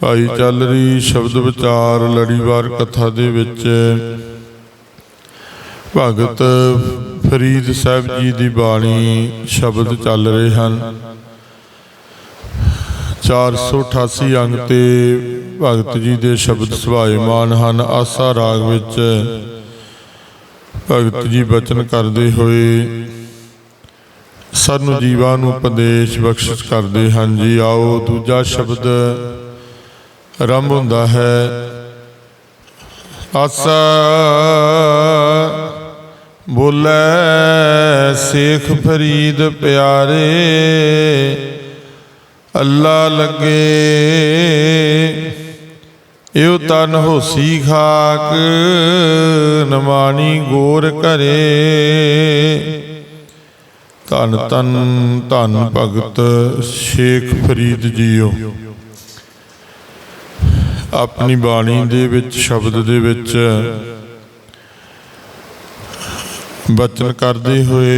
ਭਾਈ ਚੱਲ ਰਹੀ ਸ਼ਬਦ ਵਿਚਾਰ ਲੜੀਵਾਰ ਕਥਾ ਦੇ ਵਿੱਚ। ਭਗਤ ਫਰੀਦ ਸਾਹਿਬ ਜੀ ਦੀ ਬਾਣੀ ਸ਼ਬਦ ਚੱਲ ਰਹੇ ਹਨ। 488 ਅੰਗ ਤੇ ਭਗਤ ਜੀ ਦੇ ਸ਼ਬਦ ਸੁਭਾਏਮਾਨ ਹਨ। ਆਸਾ ਰਾਗ ਵਿੱਚ ਭਗਤ ਜੀ ਬਚਨ ਕਰਦੇ ਹੋਏ ਸਾਨੂੰ ਜੀਵਾਂ ਨੂੰ ਉਪਦੇਸ਼ ਬਖਸ਼ਿਸ਼ ਕਰਦੇ ਹਨ। ਜੀ ਆਓ, ਦੂਜਾ ਸ਼ਬਦ ਆਰੰਭ ਹੁੰਦਾ ਹੈ। ਅਸ ਬੋਲੇ ਸੇਖ ਫਰੀਦ ਪਿਆਰੇ, ਅੱਲਾ ਲੱਗੇ। ਇਉ ਤਨ ਹੋਸੀ ਖਾਕ ਨਮਾਣੀ ਗੋਰ ਘਰੇ। ਧੰਨ ਧੰਨ ਧੰਨ ਭਗਤ ਸ਼ੇਖ ਫਰੀਦ ਜੀਓ। ਆਪਣੀ ਬਾਣੀ ਦੇ ਵਿੱਚ, ਸ਼ਬਦ ਦੇ ਵਿੱਚ ਬਚਨ ਕਰਦੇ ਹੋਏ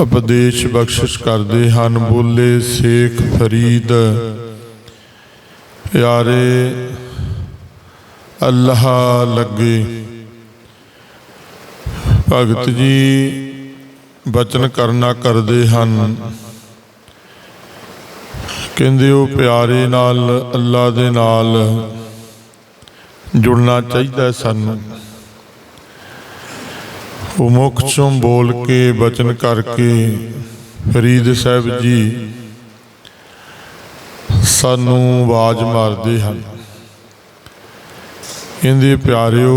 ਉਪਦੇਸ਼ ਬਖਸ਼ਿਸ਼ ਕਰਦੇ ਹਨ। ਬੋਲੇ ਸ਼ੇਖ ਫਰੀਦ, ਪਿਆਰੇ ਅੱਲਾਹ ਲੱਗੇ। ਭਗਤ ਜੀ, ਬਚਨ ਕਰਨਾ ਕਰਦੇ ਹਨ। ਕਹਿੰਦੇ ਉਹ ਪਿਆਰੇ ਨਾਲ, ਅੱਲਾ ਦੇ ਨਾਲ ਜੁੜਨਾ ਚਾਹੀਦਾ ਹੈ ਸਾਨੂੰ। ਉਹ ਮੁਖ ਚੋਂ ਬੋਲ ਕੇ ਬਚਨ ਕਰਕੇ ਫਰੀਦ ਸਾਹਿਬ ਜੀ ਸਾਨੂੰ ਆਵਾਜ਼ ਮਾਰਦੇ ਹਨ। ਕਹਿੰਦੇ ਪਿਆਰਿਓ,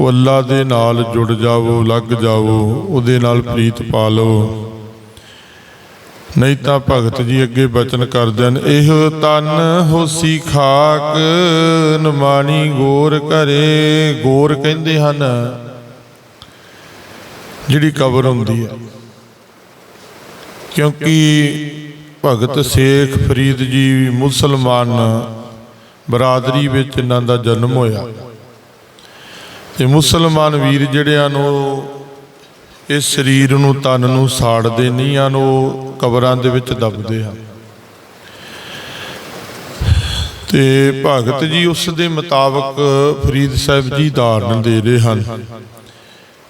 ਉਹ ਅੱਲਾ ਦੇ ਨਾਲ ਜੁੜ ਜਾਵੋ, ਲੱਗ ਜਾਵੋ, ਉਹਦੇ ਨਾਲ ਪ੍ਰੀਤ ਪਾ ਲਓ ਨਹੀਂ ਤਾਂ ਭਗਤ ਜੀ ਅੱਗੇ ਬਚਨ ਕਰਦੇ ਹਨ, ਇਹੋ ਤਨ ਹੋਸੀ ਖਾਕ, ਨਮਾਣੀ ਗੋਰ ਘਰੇ। ਗੋਰ ਕਹਿੰਦੇ ਹਨ, ਜਿਹੜੀ ਕਬਰ ਹੁੰਦੀ ਹੈ। ਕਿਉਂਕਿ ਭਗਤ ਸ਼ੇਖ ਫਰੀਦ ਜੀ ਮੁਸਲਮਾਨ ਬਰਾਦਰੀ ਵਿੱਚ ਇਹਨਾਂ ਦਾ ਜਨਮ ਹੋਇਆ। ਤੇ ਮੁਸਲਮਾਨ ਵੀਰ ਜਿਹੜਿਆਂ ਨੂੰ ਇਸ ਸਰੀਰ ਨੂੰ, ਤਨ ਨੂੰ ਸਾੜਦੇ ਨਹੀਂ ਹਨ, ਉਹ ਕਬਰਾਂ ਦੇ ਵਿੱਚ ਦਬਦੇ ਹਨ। ਤੇ ਭਗਤ ਜੀ ਉਸ ਦੇ ਮੁਤਾਬਕ ਫਰੀਦ ਸਾਹਿਬ ਜੀ ਧਾਰਨ ਦੇ ਰਹੇ ਹਨ।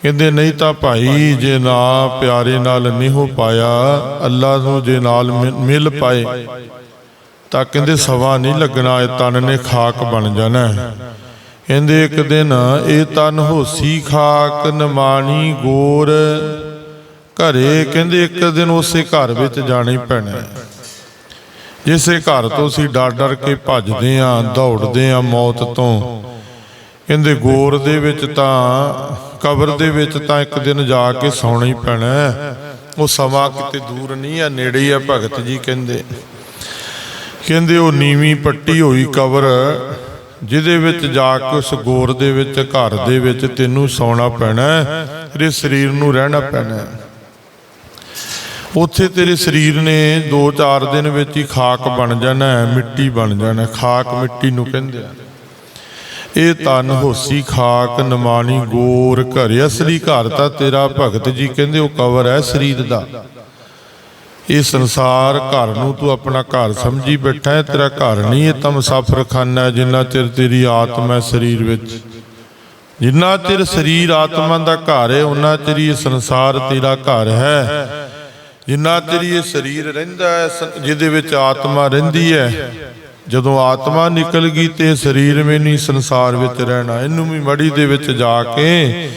ਕਹਿੰਦੇ, ਨਹੀਂ ਤਾਂ ਭਾਈ, ਜੇ ਨਾ ਪਿਆਰੇ ਨਾਲ ਨਹੀਂ ਹੋ ਪਾਇਆ ਅੱਲਾ ਨੂੰ ਜੇ ਨਾਲ ਮਿ- ਮਿਲ ਪਾਏ, ਤਾਂ ਕਹਿੰਦੇ, ਸਵਾ ਨਹੀਂ ਲੱਗਣਾ, ਇਹ ਤਨ ਨੇ ਖਾਕ ਬਣ ਜਾਣਾ ਕਹਿੰਦੇ ਇੱਕ ਦਿਨ ਇਹ ਤਨ ਹੋਸੀ ਖਾਕ ਨਮਾਣੀ ਗੋਰ। ਘਰੇ ਕਹਿੰਦੇ ਇੱਕ ਦਿਨ ਉਸੇ ਘਰ ਵਿੱਚ ਜਾਣਾ ਪੈਣਾ। ਹੈ। ਜਿਸੇ ਘਰ ਤੋਂ ਅਸੀਂ ਡਰ ਡਰ ਕੇ ਭੱਜਦੇ ਆਂ, ਦੌੜਦੇ ਆਂ ਮੌਤ ਤੋਂ। ਕਹਿੰਦੇ ਗੋਰ ਦੇ ਵਿੱਚ ਤਾਂ, ਕਬਰ ਦੇ ਵਿੱਚ ਤਾਂ ਇੱਕ ਦਿਨ ਜਾ ਕੇ ਸੌਣਾ ਹੀ ਪੈਣਾ। ਉਹ ਸਮਾਂ ਕਿਤੇ ਦੂਰ ਨਹੀਂ ਆ, ਨੇੜੇ ਹੀ ਆ ਭਗਤ ਜੀ ਕਹਿੰਦੇ। ਕਹਿੰਦੇ ਉਹ ਨੀਵੀਂ ਪੱਟੀ ਹੋਈ ਕਬਰ ਜਿਹਦੇ ਵਿੱਚ ਜਾ ਕੇ ਉਸ ਗੋਰ ਦੇ ਵਿੱਚ, ਘਰ ਦੇ ਵਿੱਚ ਤੈਨੂੰ ਸੌਣਾ ਪੈਣਾ ਤੇਰੇ ਸਰੀਰ ਨੂੰ ਰਹਿਣਾ ਪੈਣਾ ਉੱਥੇ ਤੇਰੇ ਸਰੀਰ ਨੇ 2-4 ਦਿਨ ਵਿੱਚ ਹੀ ਖਾਕ ਬਣ ਜਾਣਾ ਮਿੱਟੀ ਬਣ ਜਾਣਾ ਖਾਕ ਮਿੱਟੀ ਨੂੰ ਕਹਿੰਦੇ ਆ। ਇਹ ਤਨ ਹੋਸੀ ਖਾਕ ਨਮਾਣੀ ਗੋਰ ਘਰ। ਅਸਲੀ ਘਰ ਤਾਂ ਤੇਰਾ ਭਗਤ ਜੀ ਕਹਿੰਦੇ, ਉਹ ਕਵਰ ਹੈ ਸਰੀਰ ਦਾ। ਇਹ ਸੰਸਾਰ ਘਰ ਨੂੰ ਤੂੰ ਆਪਣਾ ਘਰ ਸਮਝੀ ਬੈਠਾ ਹੈ, ਤੇਰਾ ਘਰ ਨਹੀਂ ਇਹ ਤਾਂ ਮੁਸਾਫਰਖਾਨਾ ਜਿੰਨਾ ਚਿਰ ਤੇਰੀ ਆਤਮਾ ਸਰੀਰ ਵਿੱਚ। ਜਿੰਨਾ ਚਿਰ ਸਰੀਰ ਆਤਮਾ ਦਾ ਘਰ ਹੈ ਉਹਨਾਂ ਚਿਰ ਇਹ ਸੰਸਾਰ ਤੇਰਾ ਘਰ ਹੈ। ਜਿੰਨਾ ਚਿਰ ਇਹ ਸਰੀਰ ਰਹਿੰਦਾ ਹੈ ਜਿਹਦੇ ਵਿੱਚ ਆਤਮਾ ਰਹਿੰਦੀ ਹੈ, ਜਦੋਂ ਆਤਮਾ ਨਿਕਲ ਗਈ ਤੇ ਸਰੀਰ ਵੀ ਨਹੀਂ ਸੰਸਾਰ ਵਿੱਚ ਰਹਿਣਾ। ਇਹਨੂੰ ਵੀ ਮੜੀ ਦੇ ਵਿੱਚ ਜਾ ਕੇ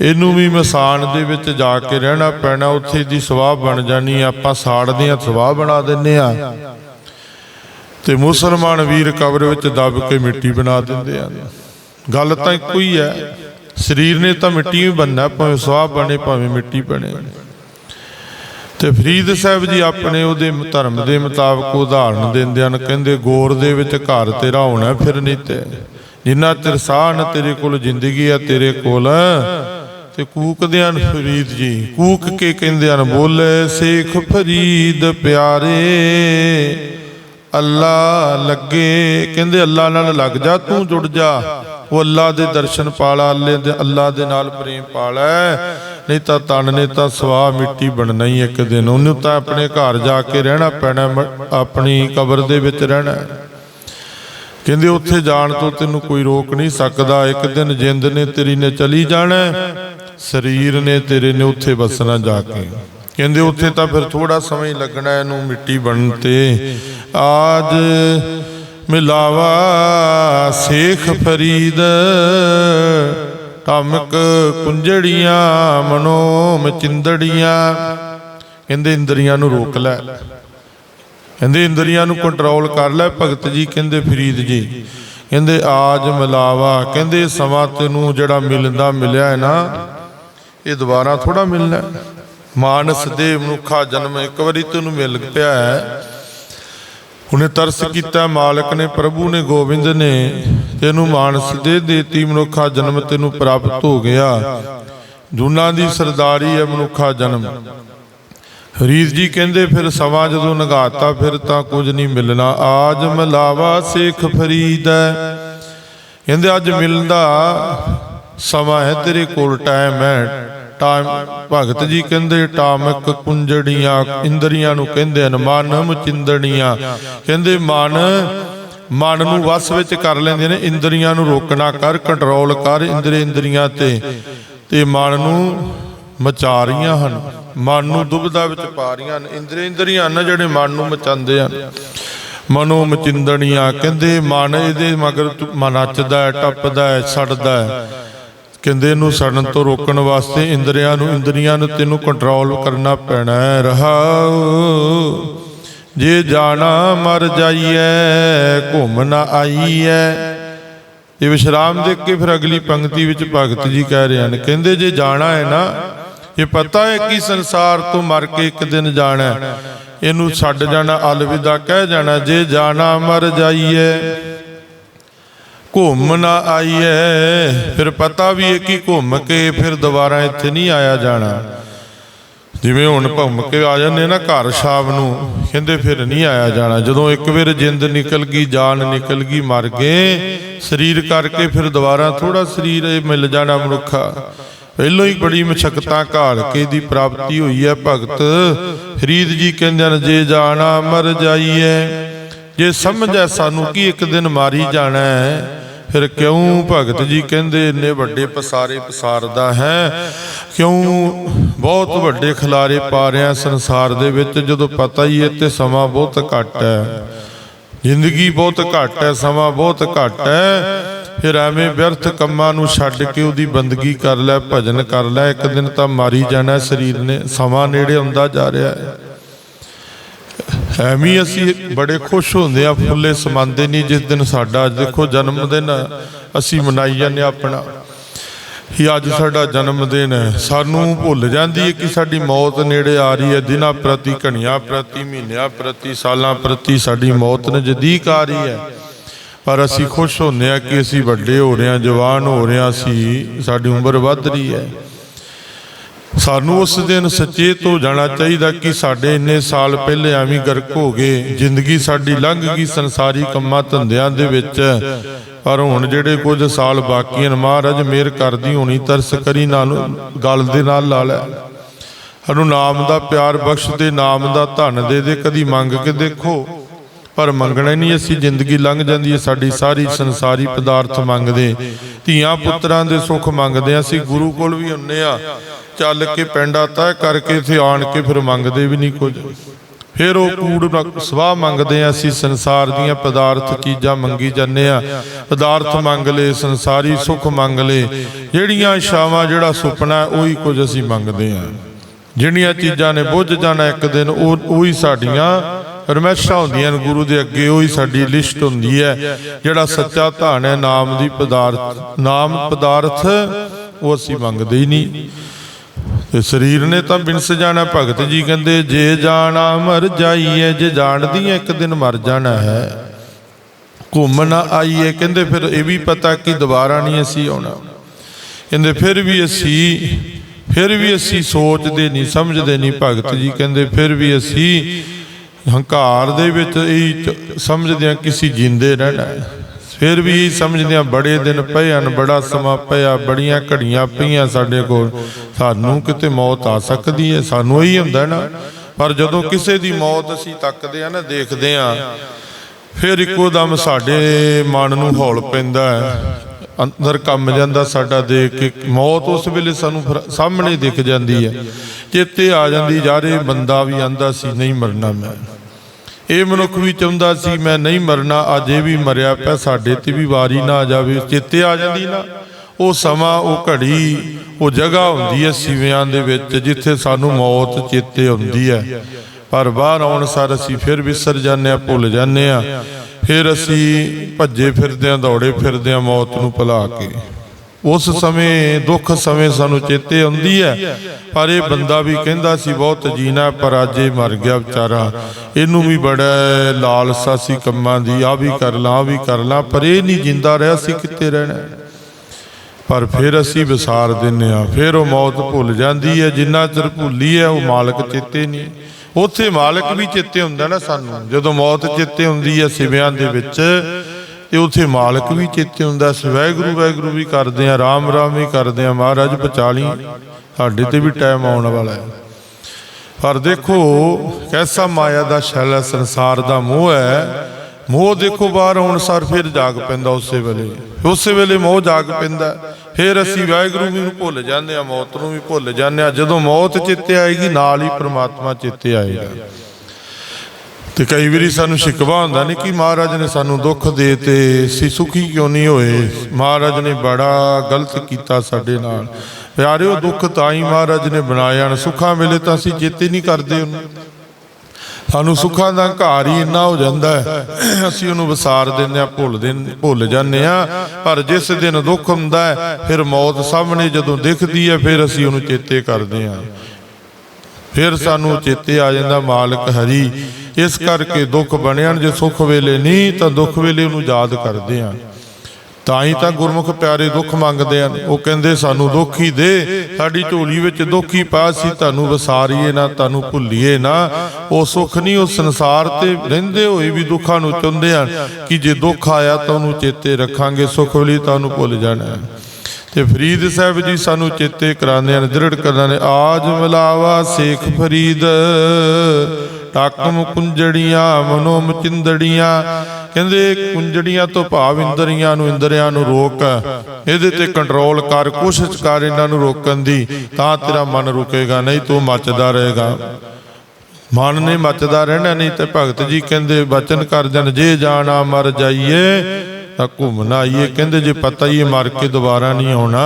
ਇਹਨੂੰ ਵੀ ਮਸਾਨ ਦੇ ਵਿੱਚ ਜਾ ਕੇ ਰਹਿਣਾ ਪੈਣਾ, ਉੱਥੇ ਦੀ ਸਵਾਹ ਬਣ ਜਾਣੀ ਆਪਾਂ ਸਾੜਦੇ ਆ, ਸਵਾਹ ਬਣਾ ਦਿੰਨੇ ਆ। ਤੇ ਮੁਸਲਮਾਨ ਵੀਰ ਕਬਰ ਵਿੱਚ ਦਬ ਕੇ ਮਿੱਟੀ ਬਣਾ ਦਿੰਦੇ ਆ। ਗੱਲ ਤਾਂ ਇੱਕੋ ਹੀ ਹੈ ਸਰੀਰ ਨੇ ਤਾਂ ਮਿੱਟੀ ਹੀ ਬੰਨਣਾ ਭਾਵੇਂ ਸਵਾਹ ਬਣੇ, ਭਾਵੇਂ ਮਿੱਟੀ ਬਣੇ। ਤੇ ਫਰੀਦ ਸਾਹਿਬ ਜੀ ਆਪਣੇ ਉਹਦੇ ਧਰਮ ਦੇ ਮੁਤਾਬਕ ਉਦਾਹਰਣ ਦਿੰਦੇ ਹਨ, ਕਹਿੰਦੇ, ਗੋਰ ਦੇ ਵਿੱਚ ਘਰ ਤੇਰਾ ਹੋਣਾ ਫਿਰ ਨਹੀਂ ਤੇ। ਜਿੰਨਾ ਚਿਰ ਸਾਹ ਨਾ ਤੇਰੇ ਕੋਲ ਜ਼ਿੰਦਗੀ ਆ, ਤੇਰੇ ਕੋਲ ਤੇ ਕੂਕਦੇ ਹਨ ਫਰੀਦ ਜੀ। ਕੂਕ ਕੇ ਕਹਿੰਦੇ ਹਨ ਬੋਲੇ, ਸੇਖ ਫਰੀਦ ਪਿਆਰੇ, ਅੱਲਾ ਲੱਗੇ। ਕਹਿੰਦੇ, ਅੱਲਾ ਨਾਲ ਲੱਗ ਜਾ, ਤੂੰ ਜੁੜ ਜਾ। ਉਹ ਅੱਲਾ ਦੇ ਦਰਸ਼ਨ ਪਾਲਾ, ਅੱਲੇ ਦੇ, ਅੱਲਾ ਦੇ ਨਾਲ ਪ੍ਰੇਮ ਪਾਲਾ ਨਹੀਂ ਤਾਂ ਤਨ ਨੇ ਤਾਂ ਸਵਾ ਮਿੱਟੀ ਬਣਨਾ ਹੀ ਇੱਕ ਦਿਨ। ਉਹਨੂੰ ਤਾਂ ਆਪਣੇ ਘਰ ਜਾ ਕੇ ਰਹਿਣਾ ਪੈਣਾ ਆਪਣੀ ਕਬਰ ਦੇ ਵਿੱਚ ਰਹਿਣਾ ਕਹਿੰਦੇ, ਉੱਥੇ ਜਾਣ ਤੋਂ ਤੈਨੂੰ ਕੋਈ ਰੋਕ ਨਹੀਂ ਸਕਦਾ। ਇੱਕ ਦਿਨ ਜਿੰਦ ਨੇ, ਤੇਰੀ ਨੇ ਚਲੀ ਜਾਣਾ ਸਰੀਰ ਨੇ ਤੇਰੇ ਨੇ ਉੱਥੇ ਵਸਣਾ ਜਾ ਕੇ। ਕਹਿੰਦੇ ਉੱਥੇ ਤਾਂ ਫਿਰ ਥੋੜਾ ਸਮਾਂ ਹੀ ਲੱਗਣਾ, ਇਹਨੂੰ ਮਿੱਟੀ ਬਣਨ ਤੇ ਆਜ ਮਿਲਾਵਾ ਸੇਖ ਫਰੀਦ ਟਮਕ ਕੁੰਜੜੀਆਂ ਮਨੋ ਮਚਿੰਦੜੀਆਂ ਕਹਿੰਦੇ ਇੰਦਰੀਆਂ ਨੂੰ ਰੋਕ ਲੈ। ਕਹਿੰਦੇ ਇੰਦਰੀਆਂ ਨੂੰ ਕੰਟਰੋਲ ਕਰ ਲੈ, ਭਗਤ ਜੀ ਕਹਿੰਦੇ ਫਰੀਦ ਜੀ। ਕਹਿੰਦੇ ਆਜ ਮਿਲਾਵਾ ਕਹਿੰਦੇ ਸਮਾਂ ਤੈਨੂੰ ਜਿਹੜਾ ਮਿਲਦਾ ਮਿਲਿਆ ਹੈ ਨਾ ਇਹ ਦੁਬਾਰਾ ਥੋੜਾ ਮਿਲਣਾ ਮਾਨਸ ਦੇ ਮਨੁੱਖਾ ਜਨਮ ਇੱਕ ਵਾਰੀ ਤੈਨੂੰ ਮਿਲ ਪਿਆ ਹੈ। ਉਹਨੇ ਤਰਸ ਕੀਤਾ, ਮਾਲਕ ਨੇ, ਪ੍ਰਭੂ ਨੇ, ਗੋਬਿੰਦ ਨੇ। ਤੈਨੂੰ ਮਾਨਸ ਦੇ ਦੇਤੀ, ਮਨੁੱਖਾ ਜਨਮ ਤੈਨੂੰ ਪ੍ਰਾਪਤ ਹੋ ਗਿਆ। ਜੁਨਾ ਦੀ ਸਰਦਾਰੀ ਹੈ ਮਨੁੱਖਾ ਜਨਮ। ਹਰੀਦ ਜੀ ਕਹਿੰਦੇ, ਫਿਰ ਸਮਾਂ ਜਦੋਂ ਨਗਾਤਾ, ਫਿਰ ਤਾਂ ਕੁਝ ਨਹੀਂ ਮਿਲਣਾ। ਆਜ ਮਲਾਵਾ ਸੇਖ ਫਰੀਦ ਹੈ। ਕਹਿੰਦੇ, ਅੱਜ ਮਿਲਦਾ ਸਮਾਂ ਹੈ ਤੇਰੇ ਕੋਲ ਟਾਈਮ ਹੈ। ਟਾਈਮ ਭਗਤ ਜੀ ਕਹਿੰਦੇ ਟਾਮਕ ਕੁੰਜੜੀਆਂ, ਇੰਦਰੀਆਂ ਨੂੰ ਕਹਿੰਦੇ ਹਨ, ਮਨ ਮਚਿੰਦੜੀਆਂ। ਕਹਿੰਦੇ ਮਨ ਮਨ ਨੂੰ ਵਸ ਵਿੱਚ ਕਰ ਲੈਂਦੇ ਨੇ, ਇੰਦਰੀਆਂ ਨੂੰ ਰੋਕਣਾ ਕਰ ਕੰਟਰੋਲ ਕਰ ਇੰਦਰੀ ਇੰਦਰੀਆਂ ਤੇ। ਤੇ ਮਨ ਨੂੰ ਮਚਾ ਰਹੀਆਂ ਹਨ। ਮਨ ਨੂੰ ਦੁਬਦਾ ਵਿੱਚ ਪਾ ਰਹੀਆਂ ਹਨ। ਇੰਦਰੀ ਇੰਦਰੀਆਂ ਹਨ ਜਿਹੜੇ ਮਨ ਨੂੰ ਮਚਾਉਂਦੇ ਹਨ। ਮਨੋ ਮਚਿੰਦਣੀਆਂ ਕਹਿੰਦੇ ਮਨ ਇਹਦੇ ਮਗਰ ਮਨ ਨੱਚਦਾ ਹੈ, ਟੱਪਦਾ ਹੈ, ਸੜਦਾ ਹੈ। ਕਹਿੰਦੇ ਇਹਨੂੰ ਸੜਨ ਤੋਂ ਰੋਕਣ ਵਾਸਤੇ ਇੰਦਰੀਆਂ ਨੂੰ ਇੰਦਰੀਆਂ ਨੂੰ ਤੈਨੂੰ ਕੰਟਰੋਲ ਕਰਨਾ ਪੈਣਾ ਹੈ। ਰਹਾਉ ਜੇ ਜਾਣਾ ਮਰ ਜਾਈਐ, ਘੁੰਮ ਨਾ ਆਈਐ। ਇਹ ਵਿਸ਼ਰਾਮ ਦੇ ਕੇ ਫਿਰ ਅਗਲੀ ਪੰਕਤੀ ਵਿੱਚ ਭਗਤ ਜੀ ਕਹਿ ਰਹੇ ਹਨ। ਕਹਿੰਦੇ ਜੇ ਜਾਣਾ ਹੈ ਨਾ, ਇਹ ਪਤਾ ਹੈ ਕਿ ਸੰਸਾਰ ਤੋਂ ਮਰ ਕੇ ਇੱਕ ਦਿਨ ਜਾਣਾ ਇਹਨੂੰ ਛੱਡ ਜਾਣਾ, ਅਲਵਿਦਾ ਕਹਿ ਜਾਣਾ, ਜੇ ਜਾਣਾ ਮਰ ਜਾਈਏ ਘੁੰਮ ਨਾ ਆਈਏ ਫਿਰ ਪਤਾ ਵੀ ਹੈ ਕਿ ਘੁੰਮ ਕੇ ਫਿਰ ਦੁਬਾਰਾ ਇੱਥੇ ਨਹੀਂ ਆਇਆ ਜਾਣਾ। ਜਿਵੇਂ ਹੁਣ ਘੁੰਮ ਕੇ ਆ ਜਾਂਦੇ ਨਾ ਘਰ ਸ਼ਾਮ ਨੂੰ, ਕਹਿੰਦੇ ਫਿਰ ਨਹੀਂ ਆਇਆ ਜਾਣਾ। ਜਦੋਂ ਇੱਕ ਵਾਰ ਜਿੰਦ ਨਿਕਲ ਗਈ, ਜਾਨ ਨਿਕਲ ਗਈ, ਮਰ ਗਏ, ਸਰੀਰ ਕਰਕੇ ਫਿਰ ਦੁਬਾਰਾ ਥੋੜਾ ਸਰੀਰ ਇਹ ਮਿਲ ਜਾਣਾ ਮਨੁੱਖਾ। ਪਹਿਲੋਂ ਹੀ ਬੜੀ ਮਸ਼ਕਤਾਂ ਘਾਲ ਕੇ ਦੀ ਪ੍ਰਾਪਤੀ ਹੋਈ ਹੈ ਭਗਤ। ਫਰੀਦ ਜੀ ਕਹਿੰਦੇ ਹਨ, ਜੇ ਜਾਣਾ ਮਰ ਜਾਈਏ ਜੇ ਸਮਝ ਸਮਝੈ ਸਾਨੂੰ ਕਿ ਇੱਕ ਦਿਨ ਮਾਰੀ ਜਾਣਾ ਹੈ, ਫਿਰ ਕਿਉਂ ਭਗਤ ਜੀ ਕਹਿੰਦੇ ਇੰਨੇ ਵੱਡੇ ਪਸਾਰੇ ਪਸਾਰਦਾ ਹੈ? ਕਿਉਂ ਬਹੁਤ ਵੱਡੇ ਖਿਲਾਰੇ ਪਾ ਰਿਹਾ ਸੰਸਾਰ ਦੇ ਵਿੱਚ, ਜਦੋਂ ਪਤਾ ਹੀ ਹੈ ਤੇ ਸਮਾਂ ਬਹੁਤ ਘੱਟ ਹੈ। ਜ਼ਿੰਦਗੀ ਬਹੁਤ ਘੱਟ ਹੈ, ਸਮਾਂ ਬਹੁਤ ਘੱਟ ਹੈ। ਫਿਰ ਐਵੇਂ ਵਿਅਰਥ ਕੰਮਾਂ ਨੂੰ ਛੱਡ ਕੇ ਉਹਦੀ ਬੰਦਗੀ ਕਰ ਲੈ, ਭਜਨ ਕਰ ਲੈ, ਇੱਕ ਦਿਨ ਤਾਂ ਮਾਰੀ ਜਾਣਾ ਸਰੀਰ ਨੇ, ਸਮਾਂ ਨੇੜੇ ਆਉਂਦਾ ਜਾ ਰਿਹਾ ਹੈ। ਐਵੇਂ ਅਸੀਂ ਬੜੇ ਖੁਸ਼ ਹੁੰਦੇ ਆ ਫੁੱਲੇ ਸਮਾਉਂਦੇ ਨਹੀਂ ਜਿਸ ਦਿਨ ਸਾਡਾ ਦੇਖੋ ਜਨਮ ਦਿਨ ਅਸੀਂ ਮਨਾਈ ਜਾਂਦੇ ਹਾਂ ਆਪਣਾ। ਹੀ ਅੱਜ ਸਾਡਾ ਜਨਮ ਦਿਨ ਹੈ, ਸਾਨੂੰ ਭੁੱਲ ਜਾਂਦੀ ਹੈ ਕਿ ਸਾਡੀ ਮੌਤ ਨੇੜੇ ਆ ਰਹੀ ਹੈ, ਦਿਨਾਂ ਪ੍ਰਤੀ, ਘਣੀਆਂ ਪ੍ਰਤੀ, ਮਹੀਨਿਆਂ ਪ੍ਰਤੀ, ਸਾਲਾਂ ਪ੍ਰਤੀ ਸਾਡੀ ਮੌਤ ਨਜ਼ਦੀਕ ਆ ਰਹੀ ਹੈ। ਪਰ ਅਸੀਂ ਖੁਸ਼ ਹੁੰਦੇ ਆ ਕਿ ਅਸੀਂ ਵੱਡੇ ਹੋ ਰਹੇ ਹਾਂ, ਜਵਾਨ ਹੋ ਰਹੇ ਹਾਂ, ਅਸੀਂ, ਸਾਡੀ ਉਮਰ ਵੱਧ ਰਹੀ ਹੈ। ਸਾਨੂੰ ਉਸ ਦਿਨ ਸੁਚੇਤ ਹੋ ਜਾਣਾ ਚਾਹੀਦਾ ਕਿ ਸਾਡੇ ਇੰਨੇ ਸਾਲ ਪਹਿਲੇ ਐਵੇਂ ਗਰਕ ਹੋ ਗਏ, ਜ਼ਿੰਦਗੀ ਸਾਡੀ ਲੰਘ ਗਈ ਸੰਸਾਰੀ ਕੰਮਾਂ ਧੰਦਿਆਂ ਦੇ ਵਿੱਚ। ਪਰ ਹੁਣ ਜਿਹੜੇ ਕੁਝ ਸਾਲ ਬਾਕੀ ਹਨ, ਮਹਾਰਾਜ ਮਿਹਰ ਕਰਦੀ ਹੋਣੀ, ਤਰਸ ਕਰੀ ਨਾਲ ਗਲ ਦੇ ਨਾਲ ਲਾ ਲੈ ਸਾਨੂੰ ਨਾਮ ਦਾ ਪਿਆਰ ਬਖਸ਼ ਦੇ, ਨਾਮ ਦਾ ਧਨ ਦੇ ਦੇ, ਕਦੀ ਮੰਗ ਕੇ ਦੇਖੋ। ਪਰ ਮੰਗਣਾ ਨਹੀਂ, ਅਸੀਂ ਜ਼ਿੰਦਗੀ ਲੰਘ ਜਾਂਦੀ ਹੈ, ਸਾਡੀ ਸਾਰੀ ਸੰਸਾਰੀ ਪਦਾਰਥ ਮੰਗਦੇ ਧੀਆਂ ਪੁੱਤਰਾਂ ਦੇ ਸੁੱਖ ਮੰਗਦੇ ਹਾਂ, ਅਸੀਂ ਗੁਰੂ ਕੋਲ ਵੀ ਹੁੰਨੇ ਆ ਚੱਲ ਕੇ ਪਿੰਡਾ ਤੈਅ ਕਰਕੇ ਇੱਥੇ ਆਣ ਕੇ ਫਿਰ ਮੰਗਦੇ ਵੀ ਨਹੀਂ ਕੁਝ। ਫਿਰ ਉਹ ਕੂੜ ਸਵਾਹ ਮੰਗਦੇ ਆ ਅਸੀਂ ਸੰਸਾਰ ਦੀਆਂ ਪਦਾਰਥ ਚੀਜ਼ਾਂ ਮੰਗੀ ਜਾਂਦੇ ਆ ਪਦਾਰਥ ਮੰਗ ਲਏ ਸੰਸਾਰੀ ਸੁੱਖ ਮੰਗ ਲਏ ਜਿਹੜੀਆਂ ਇਸ਼ਾਵਾਂ ਜਿਹੜਾ ਸੁਪਨਾ, ਉਹੀ ਕੁਝ ਅਸੀਂ ਮੰਗਦੇ ਆ ਜਿਹੜੀਆਂ ਚੀਜ਼ਾਂ ਨੇ ਬੁੱਝ ਜਾਣਾ ਇੱਕ ਦਿਨ, ਉਹ, ਉਹੀ ਸਾਡੀਆਂ ਰਮੇਸ਼ਾਂ ਹੁੰਦੀਆਂ ਨੇ, ਗੁਰੂ ਦੇ ਅੱਗੇ ਉਹੀ ਸਾਡੀ ਲਿਸਟ ਹੁੰਦੀ ਹੈ, ਜਿਹੜਾ ਸੱਚਾ ਧਨ ਹੈ, ਨਾਮ ਦੀ ਪਦਾਰਥ, ਨਾਮ ਪਦਾਰਥ ਉਹ ਅਸੀਂ ਮੰਗਦੇ ਹੀ ਨਹੀਂ। ਤੇ ਸਰੀਰ ਨੇ ਤਾਂ ਬਿਨਸ ਜਾਣਾ, ਭਗਤ ਜੀ ਕਹਿੰਦੇ, ਜੇ ਜਾਣਾ ਮਰ ਜਾਈਏ, ਜੇ ਜਾਣਦੀ ਹੈ, ਇੱਕ ਦਿਨ ਮਰ ਜਾਣਾ ਹੈ। ਘੁੰਮ ਨਾ ਆਈਏ, ਕਹਿੰਦੇ ਫਿਰ ਇਹ ਵੀ ਪਤਾ ਕਿ ਦੁਬਾਰਾ ਨਹੀਂ ਅਸੀਂ ਆਉਣਾ। ਕਹਿੰਦੇ ਫਿਰ ਵੀ ਅਸੀਂ, ਫਿਰ ਵੀ ਅਸੀਂ ਸੋਚਦੇ ਨਹੀਂ, ਸਮਝਦੇ ਨਹੀਂ, ਭਗਤ ਜੀ ਕਹਿੰਦੇ, ਫਿਰ ਵੀ ਅਸੀਂ ਹੰਕਾਰ ਦੇ ਵਿੱਚ ਇਹ ਚ- ਸਮਝਦੇ ਹਾਂ ਕਿ ਜਿੰਦੇ ਰਹਿਣਾ ਫਿਰ ਵੀ ਇਹ ਸਮਝਦੇ ਹਾਂ ਬੜੇ ਦਿਨ ਪਏ ਹਨ, ਬੜਾ ਸਮਾਂ ਪਿਆ, ਬੜੀਆਂ ਘੜੀਆਂ ਪਈਆਂ ਸਾਡੇ ਕੋਲ। ਸਾਨੂੰ ਕਿਤੇ ਮੌਤ ਆ ਸਕਦੀ ਹੈ, ਸਾਨੂੰ ਇਹੀ ਹੁੰਦਾ ਨਾ। ਪਰ ਜਦੋਂ ਕਿਸੇ ਦੀ ਮੌਤ ਅਸੀਂ ਤੱਕਦੇ ਆ ਨਾ, ਦੇਖਦੇ ਆ ਫਿਰ ਇੱਕੋ ਦਮ ਸਾਡੇ ਮਨ ਨੂੰ ਹੌਲ ਪੈਂਦਾ ਹੈ। ਅੰਦਰ ਕੰਮ ਜਾਂਦਾ ਸਾਡਾ ਦੇਖ ਕੇ ਮੌਤ ਉਸ ਵੇਲੇ ਸਾਨੂੰ ਫਿਰ ਸਾਹਮਣੇ ਦਿਖ ਜਾਂਦੀ ਹੈ। ਚੇਤੇ ਆ ਜਾਂਦੀ, ਯਾਰੇ ਬੰਦਾ ਵੀ ਆਂਦਾ ਸੀ, ਨਹੀਂ ਮਰਨਾ ਮੈਂ। ਇਹ ਮਨੁੱਖ ਵੀ ਚਾਹੁੰਦਾ ਸੀ, ਮੈਂ ਨਹੀਂ ਮਰਨਾ, ਅੱਜ ਇਹ ਵੀ ਮਰਿਆ ਪਿਆ, ਸਾਡੇ ਤੇ ਵੀ ਵਾਰੀ ਨਾ ਆ ਜਾਵੇ। ਚੇਤੇ ਆ ਜਾਂਦੀ ਨਾ, ਉਹ ਸਮਾਂ, ਉਹ ਘੜੀ, ਉਹ ਜਗ੍ਹਾ ਹੁੰਦੀ ਹੈ ਸਿਵਿਆਂ ਦੇ ਵਿੱਚ, ਜਿੱਥੇ ਸਾਨੂੰ ਮੌਤ ਚੇਤੇ ਆਉਂਦੀ ਹੈ। ਪਰ ਬਾਹਰ ਆਉਣ ਸਾਰ ਅਸੀਂ ਫਿਰ ਵਿਸਰ ਜਾਂਦੇ ਆ ਭੁੱਲ ਜਾਂਦੇ ਆ ਫਿਰ ਅਸੀਂ ਭੱਜੇ ਫਿਰਦੇ ਆ ਦੌੜੇ ਫਿਰਦਿਆਂ ਮੌਤ ਨੂੰ ਭੁਲਾ ਕੇ। ਉਸ ਸਮੇਂ, ਦੁੱਖ ਸਮੇਂ ਸਾਨੂੰ ਚੇਤੇ ਆਉਂਦੀ ਹੈ। ਪਰ ਇਹ ਬੰਦਾ ਵੀ ਕਹਿੰਦਾ ਸੀ, ਬਹੁਤ ਜੀਣਾ ਪਰ ਅੱਜ ਇਹ ਮਰ ਗਿਆ ਵਿਚਾਰਾ। ਇਹਨੂੰ ਵੀ ਬੜਾ ਲਾਲਸਾ ਸੀ ਕੰਮਾਂ ਦੀ ਆ ਵੀ ਕਰ ਲਾਂ ਆ ਵੀ ਕਰ ਲਾਂ, ਪਰ ਇਹ ਨਹੀਂ ਜਿੰਦਾ ਰਿਹਾ ਸੀ ਕਿੱਥੇ ਰਹਿਣਾ। ਪਰ ਫਿਰ ਅਸੀਂ ਵਿਸਾਰ ਦਿੰਨੇ ਆ ਫਿਰ ਉਹ ਮੌਤ ਭੁੱਲ ਜਾਂਦੀ ਹੈ, ਜਿੰਨਾ ਚਿਰ ਭੁੱਲੀ ਹੈ, ਉਹ ਮਾਲਕ ਚੇਤੇ ਨਹੀਂ। ਉੱਥੇ ਮਾਲਕ ਵੀ ਚੇਤੇ ਹੁੰਦਾ ਨਾ ਸਾਨੂੰ। ਜਦੋਂ ਮੌਤ ਚੇਤੇ ਹੁੰਦੀ ਹੈ ਸਿਵਿਆਂ ਦੇ ਵਿੱਚ, ਤੇ ਉੱਥੇ ਮਾਲਕ ਵੀ ਚੇਤੇ ਹੁੰਦਾ। ਸੀ ਵਾਹਿਗੁਰੂ ਵਾਹਿਗੁਰੂ ਵੀ ਕਰਦੇ ਆ ਰਾਮ ਰਾਮ ਵੀ ਕਰਦੇ ਆ ਮਹਾਰਾਜ ਬਚਾ ਸਾਡੇ ਤੇ ਵੀ ਟਾਈਮ ਆਉਣ ਵਾਲਾ ਹੈ। ਪਰ ਦੇਖੋ, ਕੈਸਾ ਮਾਇਆ ਦਾ ਛਲ ਹੈ, ਸੰਸਾਰ ਦਾ ਮੋਹ ਹੈ। ਮੋਹ ਦੇਖੋ ਬਾਹਰ ਆਉਣ, ਸਾਰ ਫਿਰ ਜਾਗ ਪੈਂਦਾ ਉਸੇ ਵੇਲੇ। ਉਸੇ ਵੇਲੇ ਮੋਹ ਜਾਗ ਪੈਂਦਾ। ਫਿਰ ਅਸੀਂ ਵਾਹਿਗੁਰੂ ਵੀ ਨੂੰ ਭੁੱਲ ਜਾਂਦੇ ਆ ਮੌਤ ਨੂੰ ਵੀ ਭੁੱਲ ਜਾਂਦੇ ਆ ਜਦੋਂ ਮੌਤ ਚਿੱਤੇ ਆਏਗੀ, ਨਾਲ ਹੀ ਪ੍ਰਮਾਤਮਾ ਚਿੱਤੇ ਆਏਗਾ। ਤੇ ਕਈ ਵਾਰੀ ਸਾਨੂੰ ਸ਼ਿਕਵਾ ਹੁੰਦਾ ਨਹੀਂ ਕਿ ਮਹਾਰਾਜ ਨੇ ਸਾਨੂੰ ਦੁੱਖ ਦੇ ਤੇ ਅਸੀਂ ਸੁਖੀ ਕਿਉਂ ਨਹੀਂ ਹੋਏ? ਮਹਾਰਾਜ ਨੇ ਬੜਾ ਗਲਤ ਕੀਤਾ ਸਾਡੇ ਨਾਲ। ਪਿਆਰਿਓ, ਦੁੱਖ ਤਾਂ ਹੀ ਮਹਾਰਾਜ ਨੇ ਬਣਾਇਆ। ਸੁੱਖਾਂ ਵੇਲੇ ਤਾਂ ਅਸੀਂ ਚੇਤੇ ਨਹੀਂ ਕਰਦੇ ਉਹਨੂੰ। ਸਾਨੂੰ ਸੁੱਖਾਂ ਦਾ ਘਾਰ ਹੀ ਇੰਨਾ ਹੋ ਜਾਂਦਾ ਹੈ। ਅਸੀਂ ਉਹਨੂੰ ਵਿਸਾਰ ਦਿੰਦੇ ਆ ਭੁੱਲ ਦੇ, ਭੁੱਲ ਜਾਂਦੇ ਆ ਪਰ ਜਿਸ ਦਿਨ ਦੁੱਖ ਹੁੰਦਾ ਹੈ, ਫਿਰ ਮੌਤ ਸਾਹਮਣੇ ਜਦੋਂ ਦਿਖਦੀ ਹੈ, ਫਿਰ ਅਸੀਂ ਉਹਨੂੰ ਚੇਤੇ ਕਰਦੇ ਆ ਫਿਰ ਸਾਨੂੰ ਚੇਤੇ ਆ ਜਾਂਦਾ, ਮਾਲਕ ਹਰੀ, ਇਸ ਕਰਕੇ ਦੁੱਖ ਬਣਿਆ ਜੇ ਸੁੱਖ ਵੇਲੇ ਨਹੀਂ, ਤਾਂ ਦੁੱਖ ਵੇਲੇ ਉਹਨੂੰ ਯਾਦ ਕਰਦੇ ਆ ਤਾਂ ਹੀ ਤਾਂ ਗੁਰਮੁਖ ਪਿਆਰੇ ਦੁੱਖ ਮੰਗਦੇ ਹਨ। ਉਹ ਕਹਿੰਦੇ, ਸਾਨੂੰ ਦੁੱਖ ਹੀ ਦੇ। ਸਾਡੀ ਝੋਲੀ ਵਿੱਚ ਦੁੱਖ ਹੀ ਪਾ ਸੀ। ਤੁਹਾਨੂੰ ਵਸਾਰੀਏ ਨਾ, ਤੁਹਾਨੂੰ ਭੁੱਲੀਏ ਨਾ। ਉਹ ਸੁੱਖ ਨਹੀਂ, ਉਹ ਸੰਸਾਰ ਤੇ ਰਹਿੰਦੇ ਹੋਏ ਵੀ ਦੁੱਖਾਂ ਨੂੰ ਚਾਹੁੰਦੇ ਹਨ। ਕਿ ਜੇ ਦੁੱਖ ਆਇਆ ਤਾਂ ਉਹਨੂੰ ਚੇਤੇ ਰੱਖਾਂਗੇ। ਸੁੱਖ ਵੇਲੇ ਤੁਹਾਨੂੰ ਭੁੱਲ ਜਾਣਾ ਤੇ ਫਰੀਦ ਸਾਹਿਬ ਜੀ ਸਾਨੂੰ ਚੇਤੇ ਕਰਾਉਂਦੇ ਹਨ, ਦ੍ਰਿੜ ਕਰਦੇ ਨੇ ਆਜ ਮਿਲਾਵਾ ਸੇਖ ਫਰੀਦ, ਟਾਕਮ ਕੁੰਜੜੀਆਂ, ਮਨੋਮ ਚਿੰਦੜੀਆਂ ਕਹਿੰਦੇ, ਕੁੰਜੜੀਆਂ ਤੋਂ ਭਾਵ ਇੰਦਰੀਆਂ ਨੂੰ ਇੰਦਰੀਆਂ ਨੂੰ ਰੋਕ, ਇਹਦੇ ਤੇ ਕੰਟਰੋਲ ਕਰ, ਕੋਸ਼ਿਸ਼ ਕਰ ਇਹਨਾਂ ਨੂੰ ਰੋਕਣ ਦੀ, ਤਾਂ ਤੇਰਾ ਮਨ ਰੁਕੇਗਾ, ਨਹੀਂ ਤੂੰ ਮੱਚਦਾ ਰਹੇਗਾ। ਮਨ ਨੇ ਮੱਚਦਾ ਰਹਿਣਾ, ਨਹੀਂ ਤੇ ਭਗਤ ਜੀ ਕਹਿੰਦੇ ਬਚਨ ਕਰ ਜਨ, ਜੇ ਜਾਣਾ ਮਰ ਜਾਈਏ, ਤਾਂ ਘੁੰਮਣਾ ਆਈਏ। ਕਹਿੰਦੇ, ਜੇ ਪਤਾ ਹੀ ਹੈ ਮਰ ਕੇ ਦੁਬਾਰਾ ਨਹੀਂ ਆਉਣਾ,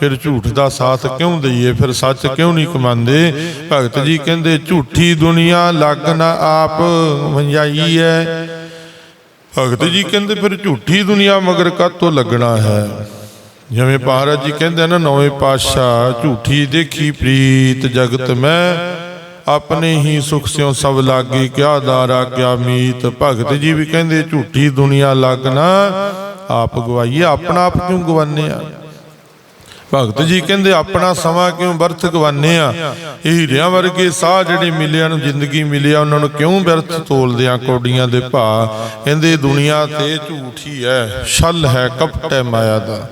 ਫਿਰ ਝੂਠ ਦਾ ਸਾਥ ਕਿਉਂ ਦਈਏ? ਫਿਰ ਸੱਚ ਕਿਉਂ ਨਹੀਂ ਕਮਾਉਂਦੇ? ਭਗਤ ਜੀ ਕਹਿੰਦੇ, ਝੂਠੀ ਦੁਨੀਆ ਲੱਗ ਨਾ ਆਪ, ਵੰਜਾਈ ਹੈ। ਭਗਤ ਜੀ ਕਹਿੰਦੇ ਫਿਰ ਝੂਠੀ ਦੁਨੀਆ ਮਗਰ ਕਾਤੋਂ ਲੱਗਣਾ ਹੈ? ਜਿਵੇਂ ਮਹਾਰਾਜ ਜੀ ਕਹਿੰਦੇ ਨਾ ਨੌਵੇਂ ਪਾਤਸ਼ਾਹ, ਝੂਠੀ ਦੇਖੀ ਪ੍ਰੀਤ ਜਗਤ ਮੈਂ, ਆਪਣੇ ਹੀ ਸੁਖ ਸਿਉ ਸਭ ਲਾਗੇ ਕਿਆ ਦਾਰਾ, ਕਿਆ ਮੀਤ। ਭਗਤ ਜੀ ਵੀ ਕਹਿੰਦੇ ਝੂਠੀ ਦੁਨੀਆ ਲੱਗਣਾ, ਆਪ ਗਵਾਈਏ, ਆਪਣਾ ਆਪ ਕਿਉਂ ਗਵਾਨੇ ਆ? ਭਗਤ ਜੀ ਕਹਿੰਦੇ, ਆਪਣਾ ਸਮਾਂ ਕਿਉਂ ਵਰਥ ਗਵਾਨੇ ਆ? ਇਹ ਹੀਰਿਆਂ ਵਰਗੇ ਸਾਹ ਜਿਹੜੇ ਮਿਲਿਆ ਨੂੰ ਜ਼ਿੰਦਗੀ ਮਿਲਿਆ, ਉਹਨਾਂ ਨੂੰ ਕਿਉਂ ਵਿਅਰਥ ਤੋਲਦੇ ਆ ਕੌਡੀਆਂ ਦੇ ਭਾ ਕਹਿੰਦੇ, ਦੁਨੀਆ ਤੇ ਝੂਠੀ ਹੈ ਛਲ ਹੈ ਕਪਟ ਹੈ ਮਾਇਆ ਦਾ।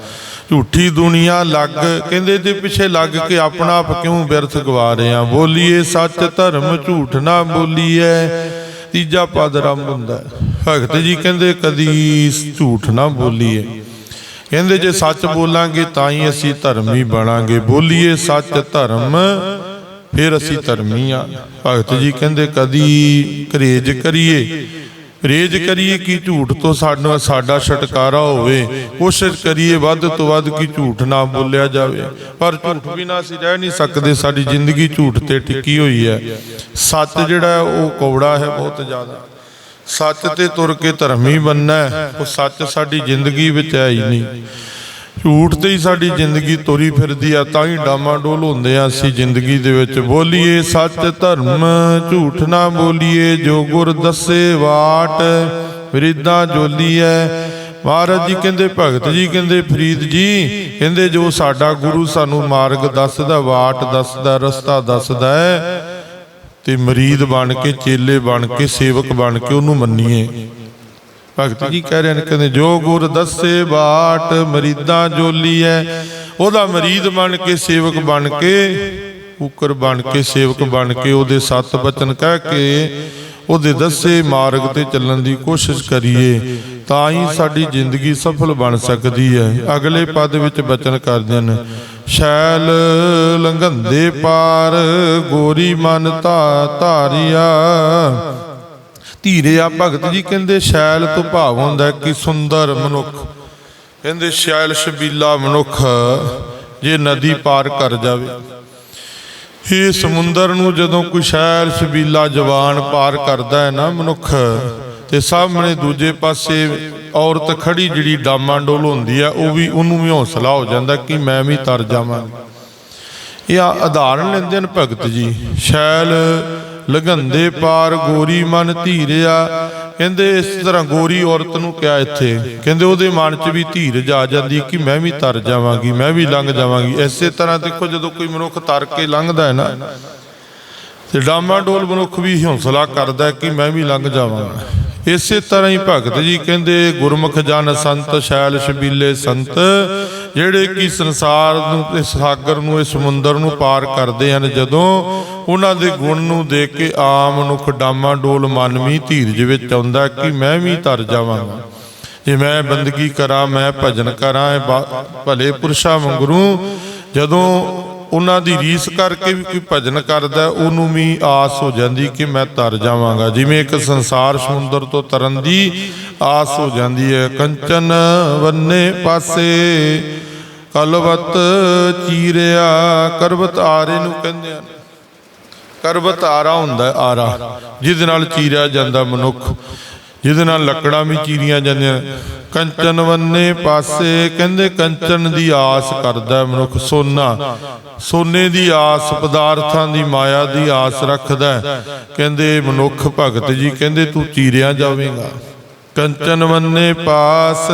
ਝੂਠੀ ਦੁਨੀਆ ਲੱਗ ਕਹਿੰਦੇ ਦੇ ਪਿੱਛੇ ਲੱਗ ਕੇ ਆਪਣਾ ਆਪ ਕਿਉਂ ਵਿਅਰਥ ਗਵਾ ਰਹੇ ਆ? ਬੋਲੀਏ ਸੱਚ ਧਰਮ, ਝੂਠ ਨਾ ਬੋਲੀਏ। ਤੀਜਾ ਪਦ ਰੰਭ ਹੁੰਦਾ ਭਗਤ ਜੀ ਕਹਿੰਦੇ, ਕਦੀ ਝੂਠ ਨਾ ਬੋਲੀਏ। ਕਹਿੰਦੇ ਜੇ ਸੱਚ ਬੋਲਾਂਗੇ ਤਾਂ ਹੀ ਅਸੀਂ ਧਰਮੀ ਬਣਾਂਗੇ। ਬੋਲੀਏ ਸੱਚ ਧਰਮ, ਫਿਰ ਅਸੀਂ ਧਰਮੀ ਆ। ਭਗਤ ਜੀ ਕਹਿੰਦੇ ਕਦੀ ਕਰੇਜ ਕਰੀਏ। ਰੇਜ ਕਰੀਏ ਕਿ ਝੂਠ ਤੋਂ ਸਾਡਾ ਸਾਡਾ ਛਟਕਾਰਾ ਹੋਵੇ। ਕੋਸ਼ਿਸ਼ ਕਰੀਏ ਵੱਧ ਤੋਂ ਵੱਧ ਕਿ ਝੂਠ ਨਾ ਬੋਲਿਆ ਜਾਵੇ। ਪਰ ਝੂਠ ਬਿਨਾਂ ਅਸੀਂ ਰਹਿ ਨਹੀਂ ਸਕਦੇ। ਸਾਡੀ ਜ਼ਿੰਦਗੀ ਝੂਠ ਤੇ ਟਿੱਕੀ ਹੋਈ ਹੈ। ਸੱਚ ਜਿਹੜਾ ਹੈ ਉਹ ਕੌੜਾ ਹੈ, ਬਹੁਤ ਜ਼ਿਆਦਾ। ਸੱਚ ਤੇ ਤੁਰ ਕੇ ਧਰਮੀ ਬੰਨਾ ਹੈ। ਉਹ ਸੱਚ ਸਾਡੀ ਜ਼ਿੰਦਗੀ ਵਿੱਚ ਹੈ ਹੀ ਨਹੀਂ ਝੂਠ ਤੇ ਹੀ ਸਾਡੀ ਜ਼ਿੰਦਗੀ ਤੁਰੀ ਫਿਰਦੀ ਆ, ਤਾਂ ਹੀ ਡਾਮਾਡੋਲ ਹੁੰਦੇ ਆ ਅਸੀਂ ਜ਼ਿੰਦਗੀ ਦੇ ਵਿੱਚ ਬੋਲੀਏ ਸੱਚ ਧਰਮ, ਝੂਠ ਨਾ ਬੋਲੀਏ, ਜੋ ਗੁਰ ਦੱਸੇ ਬਾਟ ਵਿਰਿੱਧਾ ਜੋਲੀਐ ਮਹਾਰਾਜ ਜੀ ਕਹਿੰਦੇ, ਭਗਤ ਜੀ ਕਹਿੰਦੇ, ਫਰੀਦ ਜੀ ਕਹਿੰਦੇ, ਜੋ ਸਾਡਾ ਗੁਰੂ ਸਾਨੂੰ ਮਾਰਗ ਦੱਸਦਾ ਬਾਟ ਦੱਸਦਾ, ਰਸਤਾ ਦੱਸਦਾ ਹੈ ਤੇ ਮਰੀਦ ਬਣ ਕੇ, ਚੇਲੇ ਬਣ ਕੇ, ਸੇਵਕ ਬਣ ਕੇ ਉਹਨੂੰ ਮੰਨੀਏ। ਭਗਤ ਜੀ ਕਹਿ ਰਹੇ ਨੇ, ਕਹਿੰਦੇ, ਜੋ ਗੁਰ ਦੱਸੇ ਬਾਟ, ਮਰੀਦਾਂ ਜੋਲੀ ਹੈ ਉਹਦਾ ਮਰੀਦ ਬਣ ਕੇ, ਸੇਵਕ ਬਣ ਕੇ ਉਕਰ ਬਣ ਕੇ, ਸੇਵਕ ਬਣ ਕੇ ਉਹਦੇ ਸੱਤ ਬਚਨ ਕਹਿ ਕੇ ਉਹਦੇ ਦੱਸੇ ਮਾਰਗ ਤੇ ਚੱਲਣ ਦੀ ਕੋਸ਼ਿਸ਼ ਕਰੀਏ, ਤਾਂ ਹੀ ਸਾਡੀ ਜ਼ਿੰਦਗੀ ਸਫਲ ਬਣ ਸਕਦੀ ਹੈ। ਅਗਲੇ ਪਦ ਵਿੱਚ ਬਚਨ ਕਰਦੇ ਨੇ ਸ਼ੈਲ ਲੰਘੰਦੇ ਪਾਰ, ਗੋਰੀ ਮਨ ਧਾ ਧਾਰਿਆ। ਧੀਰਿਆ ਭਗਤ ਜੀ ਕਹਿੰਦੇ, ਸ਼ੈਲ ਤੋਂ ਭਾਵ ਹੁੰਦਾ ਕਿ ਸੁੰਦਰ ਮਨੁੱਖ। ਕਹਿੰਦੇ, ਸ਼ੈਲ ਸ਼ਬੀਲਾ ਮਨੁੱਖ, ਜੇ ਨਦੀ ਪਾਰ ਕਰ ਜਾਵੇ। ਇਹ ਸਮੁੰਦਰ ਨੂੰ ਜਦੋਂ ਕੋਈ ਸ਼ੈਲ ਸ਼ਬੀਲਾ ਜਵਾਨ ਪਾਰ ਕਰਦਾ ਹੈ ਨਾ ਮਨੁੱਖ, ਤੇ ਸਾਹਮਣੇ ਦੂਜੇ ਪਾਸੇ ਔਰਤ ਖੜੀ ਜਿਹੜੀ ਡਾਮਾਡੋਲ ਹੁੰਦੀ ਆ, ਉਹ ਵੀ ਉਹਨੂੰ ਵੀ ਹੌਸਲਾ ਹੋ ਜਾਂਦਾ ਕਿ ਮੈਂ ਵੀ ਤਰ ਜਾਵਾਂ। ਇਹ ਆ ਉਦਾਹਰਣ ਲੈਂਦੇ ਨੇ ਭਗਤ ਜੀ। ਸ਼ੈਲ ਲਗੰਦੇ ਪਾਰ ਗੋਰੀ ਮਨ ਧੀਰਿਆ ਕਹਿੰਦੇ ਇਸ ਤਰ੍ਹਾਂ ਗੋਰੀ ਔਰਤ ਨੂੰ ਕਿਹਾ ਇੱਥੇ। ਕਹਿੰਦੇ ਉਹਦੇ ਮਨ 'ਚ ਵੀ ਧੀਰਜ ਆ ਜਾਂਦੀ ਕਿ ਮੈਂ ਵੀ ਤਰ ਜਾਵਾਂਗੀ, ਮੈਂ ਵੀ ਲੰਘ ਜਾਵਾਂਗੀ। ਇਸੇ ਤਰ੍ਹਾਂ ਦੇਖੋ ਜਦੋਂ ਕੋਈ ਮਨੁੱਖ ਤਰ ਕੇ ਲੰਘਦਾ ਹੈ ਨਾ, ਤੇ ਡਾਮਾ ਡੋਲ ਮਨੁੱਖ ਵੀ ਹੌਸਲਾ ਕਰਦਾ ਕਿ ਮੈਂ ਵੀ ਲੰਘ ਜਾਵਾਂਗਾ। ਇਸੇ ਤਰ੍ਹਾਂ ਹੀ ਭਗਤ ਜੀ ਕਹਿੰਦੇ, ਗੁਰਮੁਖ ਜਨ ਸੰਤ, ਸ਼ੈਲ ਸ਼ਬੀਲੇ ਸੰਤ ਜਿਹੜੇ ਕਿ ਸੰਸਾਰ ਨੂੰ ਇਸ ਸਾਗਰ ਨੂੰ ਇਸ ਸਮੁੰਦਰ ਨੂੰ ਪਾਰ ਕਰਦੇ ਹਨ, ਜਦੋਂ ਉਹਨਾਂ ਦੇ ਗੁਣ ਨੂੰ ਦੇਖ ਕੇ ਆਮ ਮਨੁੱਖ ਡਾਮਾ ਡੋਲ ਵੀ ਧੀਰਜ ਵਿੱਚ ਆਉਂਦਾ ਕਿ ਮੈਂ ਵੀ ਤਰ ਜਾਵਾਂਗਾ। ਜੇ ਮੈਂ ਬੰਦਗੀ ਕਰਾਂ, ਮੈਂ ਭਜਨ ਕਰਾਂ, ਇਹ ਬਾ- ਭਲੇ ਪੁਰਸ਼ਾਂ ਵਾਂਗਰੂ ਜਦੋਂ ਉਹਨਾਂ ਦੀ ਰੀਸ ਕਰਕੇ ਵੀ ਕੋਈ ਭਜਨ ਕਰਦਾ ਉਹਨੂੰ ਵੀ ਆਸ ਹੋ ਜਾਂਦੀ ਕਿ ਮੈਂ ਤਰ ਜਾਵਾਂਗਾ। ਜਿਵੇਂ ਇੱਕ ਸੰਸਾਰ ਸਮੁੰਦਰ ਤੋਂ ਤਰਨ ਦੀ ਆਸ ਹੋ ਜਾਂਦੀ ਹੈ, ਕੰਚਨ ਵੰਨੇ ਪਾਸੇ ਕਲਵਤ ਚੀਰਿਆ ਕਰਬਤ ਆਰੇ ਨੂੰ ਕਹਿੰਦੇ ਹਨ। ਕਰਬਤ ਆਰਾ ਹੁੰਦਾ ਆਰਾ। ਜਿਹਦੇ ਨਾਲ ਚੀਰਿਆ ਜਾਂਦਾ ਮਨੁੱਖ। ਜਿਹਦੇ ਨਾਲ ਲੱਕੜਾਂ ਵੀ ਚੀਰੀਆਂ ਜਾਂਦੀਆਂ ਕੰਚਨ ਵੰਨੇ ਪਾਸੇ, ਕਹਿੰਦੇ ਕੰਚਨ ਦੀ ਆਸ ਕਰਦਾ ਮਨੁੱਖ ਸੋਨਾ। ਸੋਨੇ ਦੀ ਆਸ, ਪਦਾਰਥਾਂ ਦੀ ਮਾਇਆ ਦੀ ਆਸ ਰੱਖਦਾ ਕਹਿੰਦੇ ਮਨੁੱਖ ਭਗਤ ਜੀ, ਕਹਿੰਦੇ ਤੂੰ ਚੀਰਿਆ ਜਾਵੇਂਗਾ। ਕੰਚਨ ਮੰਨੇ ਪਾਸ,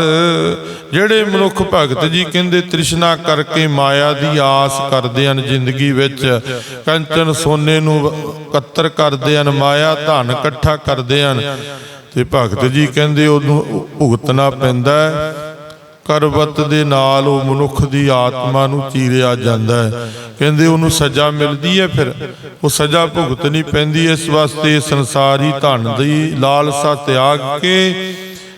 ਜਿਹੜੇ ਮਨੁੱਖ ਭਗਤ ਜੀ ਕਹਿੰਦੇ ਤ੍ਰਿਸ਼ਨਾ ਕਰਕੇ ਮਾਇਆ ਦੀ ਆਸ ਕਰਦੇ ਹਨ ਜ਼ਿੰਦਗੀ ਵਿੱਚ, ਕੰਚਨ ਸੋਨੇ ਨੂੰ ਇਕੱਤਰ ਕਰਦੇ ਹਨ, ਮਾਇਆ ਧਨ ਇਕੱਠਾ ਕਰਦੇ ਹਨ। ਤੇ ਭਗਤ ਜੀ ਕਹਿੰਦੇ ਉਹਨੂੰ ਭੁਗਤਣਾ ਪੈਂਦਾ ਹੈ ਕਰਵਤ ਦੇ ਨਾਲ ਉਹ ਮਨੁੱਖ ਦੀ ਆਤਮਾ ਨੂੰ ਚੀਰਿਆ ਜਾਂਦਾ ਹੈ। ਕਹਿੰਦੇ ਉਹਨੂੰ ਸਜ਼ਾ ਮਿਲਦੀ ਹੈ ਫਿਰ। ਉਹ ਸਜ਼ਾ ਭੁਗਤਣੀ ਪੈਂਦੀ ਇਸ ਵਾਸਤੇ ਸੰਸਾਰੀ ਧਨ ਦੀ ਲਾਲਸਾ ਤਿਆਗ ਕੇ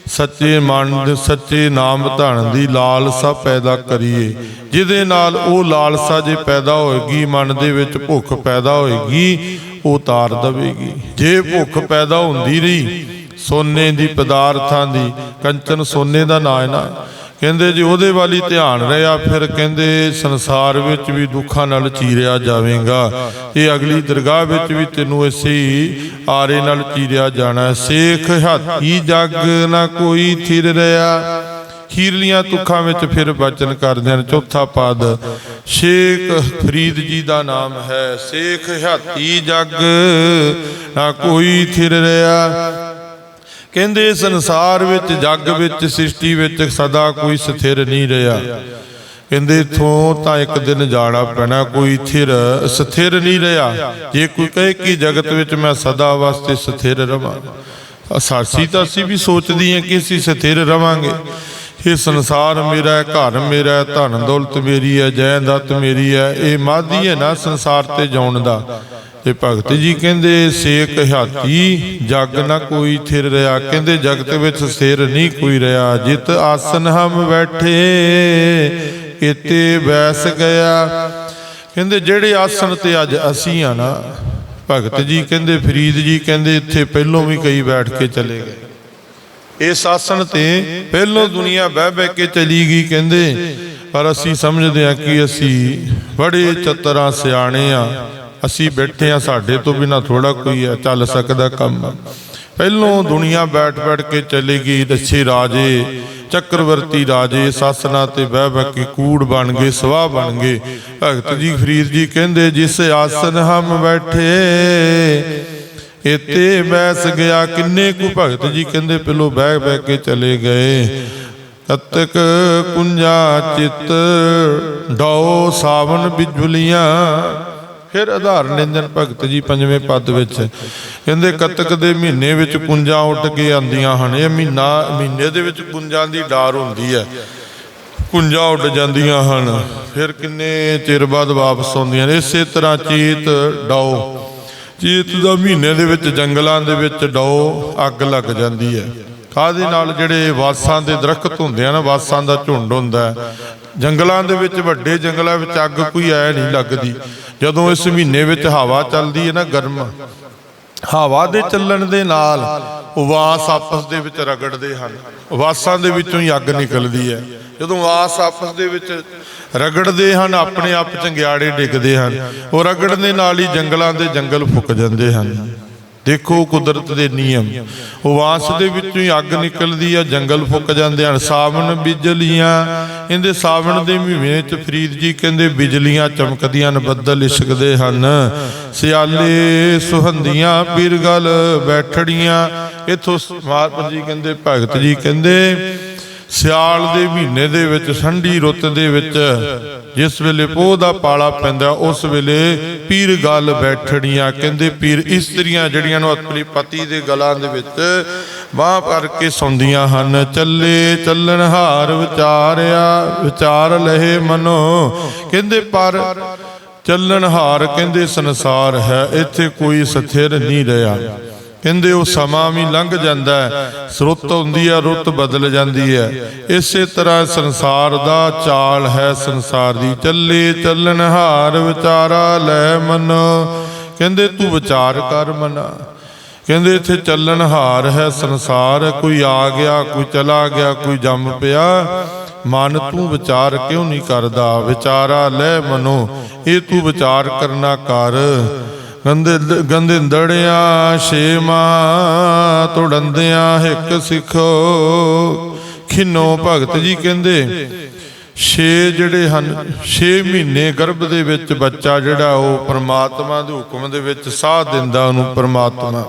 ਸੱਚੇ ਮਨ ਦੇ ਸੱਚੇ ਨਾਮ ਧਨ ਦੀ ਲਾਲਸਾ ਪੈਦਾ ਕਰੀਏ। ਜਿਹਦੇ ਨਾਲ ਉਹ ਲਾਲਸਾ ਜੇ ਪੈਦਾ ਹੋਏਗੀ, ਮਨ ਦੇ ਵਿੱਚ ਭੁੱਖ ਪੈਦਾ ਹੋਏਗੀ, ਉਹ ਤਾਰ ਦਵੇਗੀ। ਜੇ ਭੁੱਖ ਪੈਦਾ ਹੁੰਦੀ ਰਹੀ, ਸੋਨੇ ਦੀ ਪਦਾਰਥਾਂ ਦੀ, ਕੰਚਨ ਸੋਨੇ ਦਾ ਨਾਂ ਹੈ ਨਾ ਕਹਿੰਦੇ ਜੇ ਉਹਦੇ ਵਾਲੀ ਧਿਆਨ ਰਿਹਾ, ਫਿਰ ਕਹਿੰਦੇ ਸੰਸਾਰ ਵਿੱਚ ਵੀ ਦੁੱਖਾਂ ਨਾਲ ਚੀਰਿਆ ਜਾਵੇਗਾ। ਇਹ ਅਗਲੀ ਦਰਗਾਹ ਵਿੱਚ ਵੀ ਤੈਨੂੰ ਇਸੇ ਆਰੇ ਨਾਲ ਚੀਰਿਆ ਜਾਣਾ ਹੈ। ਸੇਖ ਹਾਥੀ ਜੱਗ ਨਾ ਕੋਈ ਥਿਰ ਰਿਹਾ। ਖੀਰਲੀਆਂ ਤੁੱਖਾਂ ਵਿੱਚ ਫਿਰ ਬਚਨ ਕਰਦੇ ਹਨ। ਚੌਥਾ ਪਦ, ਸ਼ੇਖ ਫਰੀਦ ਜੀ ਦਾ ਨਾਮ ਹੈ। ਸੇਖ ਹਾਥੀ ਜੱਗ ਨਾ ਕੋਈ ਥਿਰ ਰਿਹਾ। ਕਹਿੰਦੇ ਸੰਸਾਰ ਵਿੱਚ, ਜੱਗ ਵਿੱਚ, ਸ੍ਰਿਸ਼ਟੀ ਵਿੱਚ ਸਦਾ ਕੋਈ ਸਥਿਰ ਨਹੀਂ ਰਿਹਾ। ਕਹਿੰਦੇ ਇਥੋਂ ਤਾਂ ਇੱਕ ਦਿਨ ਜਾਣਾ ਪੈਣਾ, ਕੋਈ ਥਿਰ ਸਥਿਰ ਨਹੀਂ ਰਿਹਾ। ਜੇ ਕੋਈ ਕਹੇ ਕਿ ਜਗਤ ਵਿੱਚ ਮੈਂ ਸਦਾ ਵਾਸਤੇ ਸਥਿਰ ਰਵਾਂ ਸਾਸੀ ਤਾਂ ਅਸੀਂ ਵੀ ਸੋਚਦੀ ਹਾਂ ਕਿ ਅਸੀਂ ਸਥਿਰ ਰਵਾਂਗੇ। ਇਹ ਸੰਸਾਰ ਮੇਰਾ ਹੈ, ਘਰ ਮੇਰਾ ਹੈ, ਧਨ ਦੌਲਤ ਮੇਰੀ ਹੈ ਜੈ ਜਾਇਦਾਦ ਮੇਰੀ ਹੈ, ਇਹ ਮਾਦੀ ਹੈ ਨਾ ਸੰਸਾਰ ਤੇ ਜਾਣ ਦਾ। ਤੇ ਭਗਤ ਜੀ ਕਹਿੰਦੇ, ਸੇਕ ਹਾਤੀ ਜਗ ਨਾ ਕੋਈ ਥਿਰ ਰਿਹਾ ਕਹਿੰਦੇ, ਜਗਤ ਵਿੱਚ ਸਿਰ ਨਹੀਂ ਕੋਈ ਰਿਹਾ ਜਿਤ ਆਸਨ ਹਮ ਬੈਠੇ ਇਤੇ ਬੈਸ ਗਿਆ। ਕਹਿੰਦੇ, ਜਿਹੜੇ ਆਸਣ ਤੇ ਅੱਜ ਅਸੀਂ ਆ ਨਾ, ਭਗਤ ਜੀ ਕਹਿੰਦੇ, ਫਰੀਦ ਜੀ ਕਹਿੰਦੇ, ਇੱਥੇ ਪਹਿਲੋਂ ਵੀ ਕਈ ਬੈਠ ਕੇ ਚਲੇ ਗਏ। ਇਸ ਆਸਣ ਤੇ ਪਹਿਲੋਂ ਦੁਨੀਆ ਬਹਿ ਬਹਿ ਕੇ ਚਲੀ ਗਈ ਕਹਿੰਦੇ। ਪਰ ਅਸੀਂ ਸਮਝਦੇ ਹਾਂ ਕਿ ਅਸੀਂ ਬੜੇ ਚਤਰਾ ਸਿਆਣੇ ਆ ਅਸੀਂ ਬੈਠੇ ਆ ਸਾਡੇ ਤੋਂ ਬਿਨਾ ਥੋੜਾ ਕੋਈ ਹੈ, ਚੱਲ ਸਕਦਾ ਕੰਮ। ਪਹਿਲੋਂ ਦੁਨੀਆ ਬੈਠ ਬੈਠ ਕੇ ਚਲੀ ਗਈ ਰੱਛੇ ਰਾਜੇ, ਚੱਕਰਵਰਤੀ ਰਾਜੇ, ਸਾਸਨਾ ਤੇ ਬਹਿ ਬਹਿ ਕੇ ਕੂੜ ਬਣ ਗਏ, ਸਵਾਹ ਬਣ ਗਏ। ਭਗਤ ਜੀ, ਫਰੀਦ ਜੀ ਕਹਿੰਦੇ, ਜਿਸ ਆਸਨ ਹਮ ਬੈਠੇ ਇਤੇ ਬੈਸ ਗਿਆ। ਕਿੰਨੇ ਕੁ ਭਗਤ ਜੀ ਕਹਿੰਦੇ, ਪਹਿਲੋਂ ਬਹਿ ਬਹਿ ਕੇ ਚਲੇ ਗਏ। ਕਤਕ ਕੁੰਜਾ ਚਿਤ ਡਾਓ ਸਾਵਨ ਬਿਜੁਲੀਆਂ ਫਿਰ ਆਧਾਰ ਨਿੰਦਨ ਭਗਤ ਜੀ ਪੰਜਵੇਂ ਪਦ ਵਿੱਚ ਕਹਿੰਦੇ, ਕਤਕ ਦੇ ਮਹੀਨੇ ਵਿੱਚ ਕੁੰਜਾਂ ਉੱਡ ਕੇ ਆਂਦੀਆਂ ਹਨ। ਇਹ ਮਹੀਨਾ, ਮਹੀਨੇ ਦੇ ਵਿੱਚ ਕੁੰਜਾਂ ਦੀ ਡਾਰ ਹੁੰਦੀ ਹੈ। ਕੁੰਜਾਂ ਉੱਡ ਜਾਂਦੀਆਂ ਹਨ। ਫਿਰ ਕਿੰਨੇ ਚਿਰ ਬਾਅਦ ਵਾਪਸ ਆਉਂਦੀਆਂ ਨੇ? ਇਸੇ ਤਰ੍ਹਾਂ ਚੀਤ ਡਾਓ। ਚੀਤ ਦਾ ਮਹੀਨੇ ਦੇ ਵਿੱਚ, ਜੰਗਲਾਂ ਦੇ ਵਿੱਚ ਡਾਓ, ਅੱਗ ਲੱਗ ਜਾਂਦੀ ਹੈ। ਕਾਹਦੇ ਨਾਲ ਜਿਹੜੇ ਵਾਸਾਂ ਦੇ ਦਰਖਤ ਹੁੰਦੇ ਆ ਨਾ ਵਾਸਾਂ ਦਾ ਝੁੰਡ ਹੁੰਦਾ ਜੰਗਲਾਂ ਦੇ ਵਿੱਚ ਵੱਡੇ ਜੰਗਲਾਂ ਵਿੱਚ ਅੱਗ ਕੋਈ ਐ ਨਹੀਂ ਲੱਗਦੀ। ਜਦੋਂ ਇਸ ਮਹੀਨੇ ਵਿੱਚ ਹਵਾ ਚੱਲਦੀ ਹੈ ਨਾ ਗਰਮ ਹਵਾ ਦੇ ਚੱਲਣ ਦੇ ਨਾਲ ਉਵਾਸ ਆਪਸ ਦੇ ਵਿੱਚ ਰਗੜਦੇ ਹਨ। ਉਵਾਸਾਂ ਦੇ ਵਿੱਚੋਂ ਹੀ ਅੱਗ ਨਿਕਲਦੀ ਹੈ। ਜਦੋਂ ਉਵਾਸ ਆਪਸ ਦੇ ਵਿੱਚ ਰਗੜਦੇ ਹਨ ਆਪਣੇ ਆਪ ਚੰਗਿਆੜੇ ਡਿੱਗਦੇ ਹਨ। ਉਹ ਰਗੜਨ ਦੇ ਨਾਲ ਹੀ ਜੰਗਲਾਂ ਦੇ ਜੰਗਲ ਫੁੱਕ ਜਾਂਦੇ ਹਨ। ਦੇਖੋ ਕੁਦਰਤ ਦੇ ਨਿਯਮ। ਉਵਾਸ ਦੇ ਵਿੱਚੋਂ ਹੀ ਅੱਗ ਨਿਕਲਦੀ ਆ, ਜੰਗਲ ਫੁੱਕ ਜਾਂਦੇ ਹਨ। ਸਾਵਣ ਬਿਜਲੀਆਂ, ਇਹਦੇ ਸਾਵਣ ਦੇ ਮਹੀਨੇ ਚ ਫਰੀਦ ਜੀ ਕਹਿੰਦੇ ਬਿਜਲੀਆਂ ਚਮਕਦੀਆਂ ਨੇ ਬੱਦਲ ਇਸ਼ਕਦੇ ਹਨ। ਸਿਆਲੇ ਸੁਹੰਦੀਆਂ, ਪੀਰਗਲ ਬੈਠੜੀਆਂ, ਇਥੋਂ ਮਹਾਰਾਜ ਜੀ ਕਹਿੰਦੇ, ਭਗਤ ਜੀ ਕਹਿੰਦੇ, ਸਿਆਲ ਦੇ ਮਹੀਨੇ ਦੇ ਵਿੱਚ ਠੰਡੀ ਰੁੱਤ ਦੇ ਵਿੱਚ ਜਿਸ ਵੇਲੇ ਪੋਹ ਦਾ ਪਾਲਾ ਪੈਂਦਾ, ਉਸ ਵੇਲੇ ਪੀਰ ਗੱਲ ਬੈਠਣੀਆਂ। ਕਹਿੰਦੇ ਪੀਰ, ਇਸਤਰੀਆਂ ਜਿਹੜੀਆਂ ਨੂੰ ਆਪਣੇ ਪਤੀ ਦੇ ਗਲਾਂ ਦੇ ਵਿੱਚ ਬਾਹ ਕਰਕੇ ਸੌਂਦੀਆਂ ਹਨ, ਚੱਲੇ ਚੱਲਣ ਹਾਰ ਵਿਚਾਰਿਆ, ਵਿਚਾਰ ਲਹੇ ਮਨੋ। ਕਹਿੰਦੇ, ਪਰ ਚੱਲਣ ਹਾਰ ਕਹਿੰਦੇ ਸੰਸਾਰ ਹੈ, ਇੱਥੇ ਕੋਈ ਸਥਿਰ ਨਹੀਂ ਰਿਹਾ। ਕਹਿੰਦੇ ਉਹ ਸਮਾਂ ਵੀ ਲੰਘ ਜਾਂਦਾ ਹੈ, ਸਰੁੱਤ ਹੁੰਦੀ ਹੈ, ਰੁੱਤ ਬਦਲ ਜਾਂਦੀ ਹੈ। ਇਸੇ ਤਰ੍ਹਾਂ ਸੰਸਾਰ ਦਾ ਚਾਲ ਹੈ ਸੰਸਾਰ। ਦੀ ਚੱਲੇ ਚੱਲਣ ਹਾਰ ਵਿਚਾਰਾ ਲੈ ਮਨ। ਕਹਿੰਦੇ ਤੂੰ ਵਿਚਾਰ ਕਰ ਮਨਾ। ਕਹਿੰਦੇ ਇੱਥੇ ਚੱਲਣ ਹਾਰ ਹੈ ਸੰਸਾਰ। ਕੋਈ ਆ ਗਿਆ, ਕੋਈ ਚਲਾ ਗਿਆ, ਕੋਈ ਜੰਮ ਪਿਆ। ਮਨ ਤੂੰ ਵਿਚਾਰ ਕਿਉਂ ਨਹੀਂ ਕਰਦਾ? ਵਿਚਾਰਾ ਲੈ ਮਨੋ। ਇਹ ਤੂੰ ਵਿਚਾਰ ਕਰਨਾ ਕਰ। ਗੰਦੇ ਗੰਦੇ ਦੜਿਆ ਛੇਮਾ ਤੁੜੰਦਿਆਂ ਹਿੱਕ ਸਿੱਖੋ ਖਿਨੋ ਭਗਤ ਜੀ ਕਹਿੰਦੇ, ਛੇ ਜਿਹੜੇ ਹਨ 6 ਮਹੀਨੇ ਗਰਭ ਦੇ ਵਿੱਚ ਬੱਚਾ ਜਿਹੜਾ ਉਹ ਪ੍ਰਮਾਤਮਾ ਦੇ ਹੁਕਮ ਦੇ ਵਿੱਚ ਸਾਹ ਦਿੰਦਾ ਉਹਨੂੰ ਪ੍ਰਮਾਤਮਾ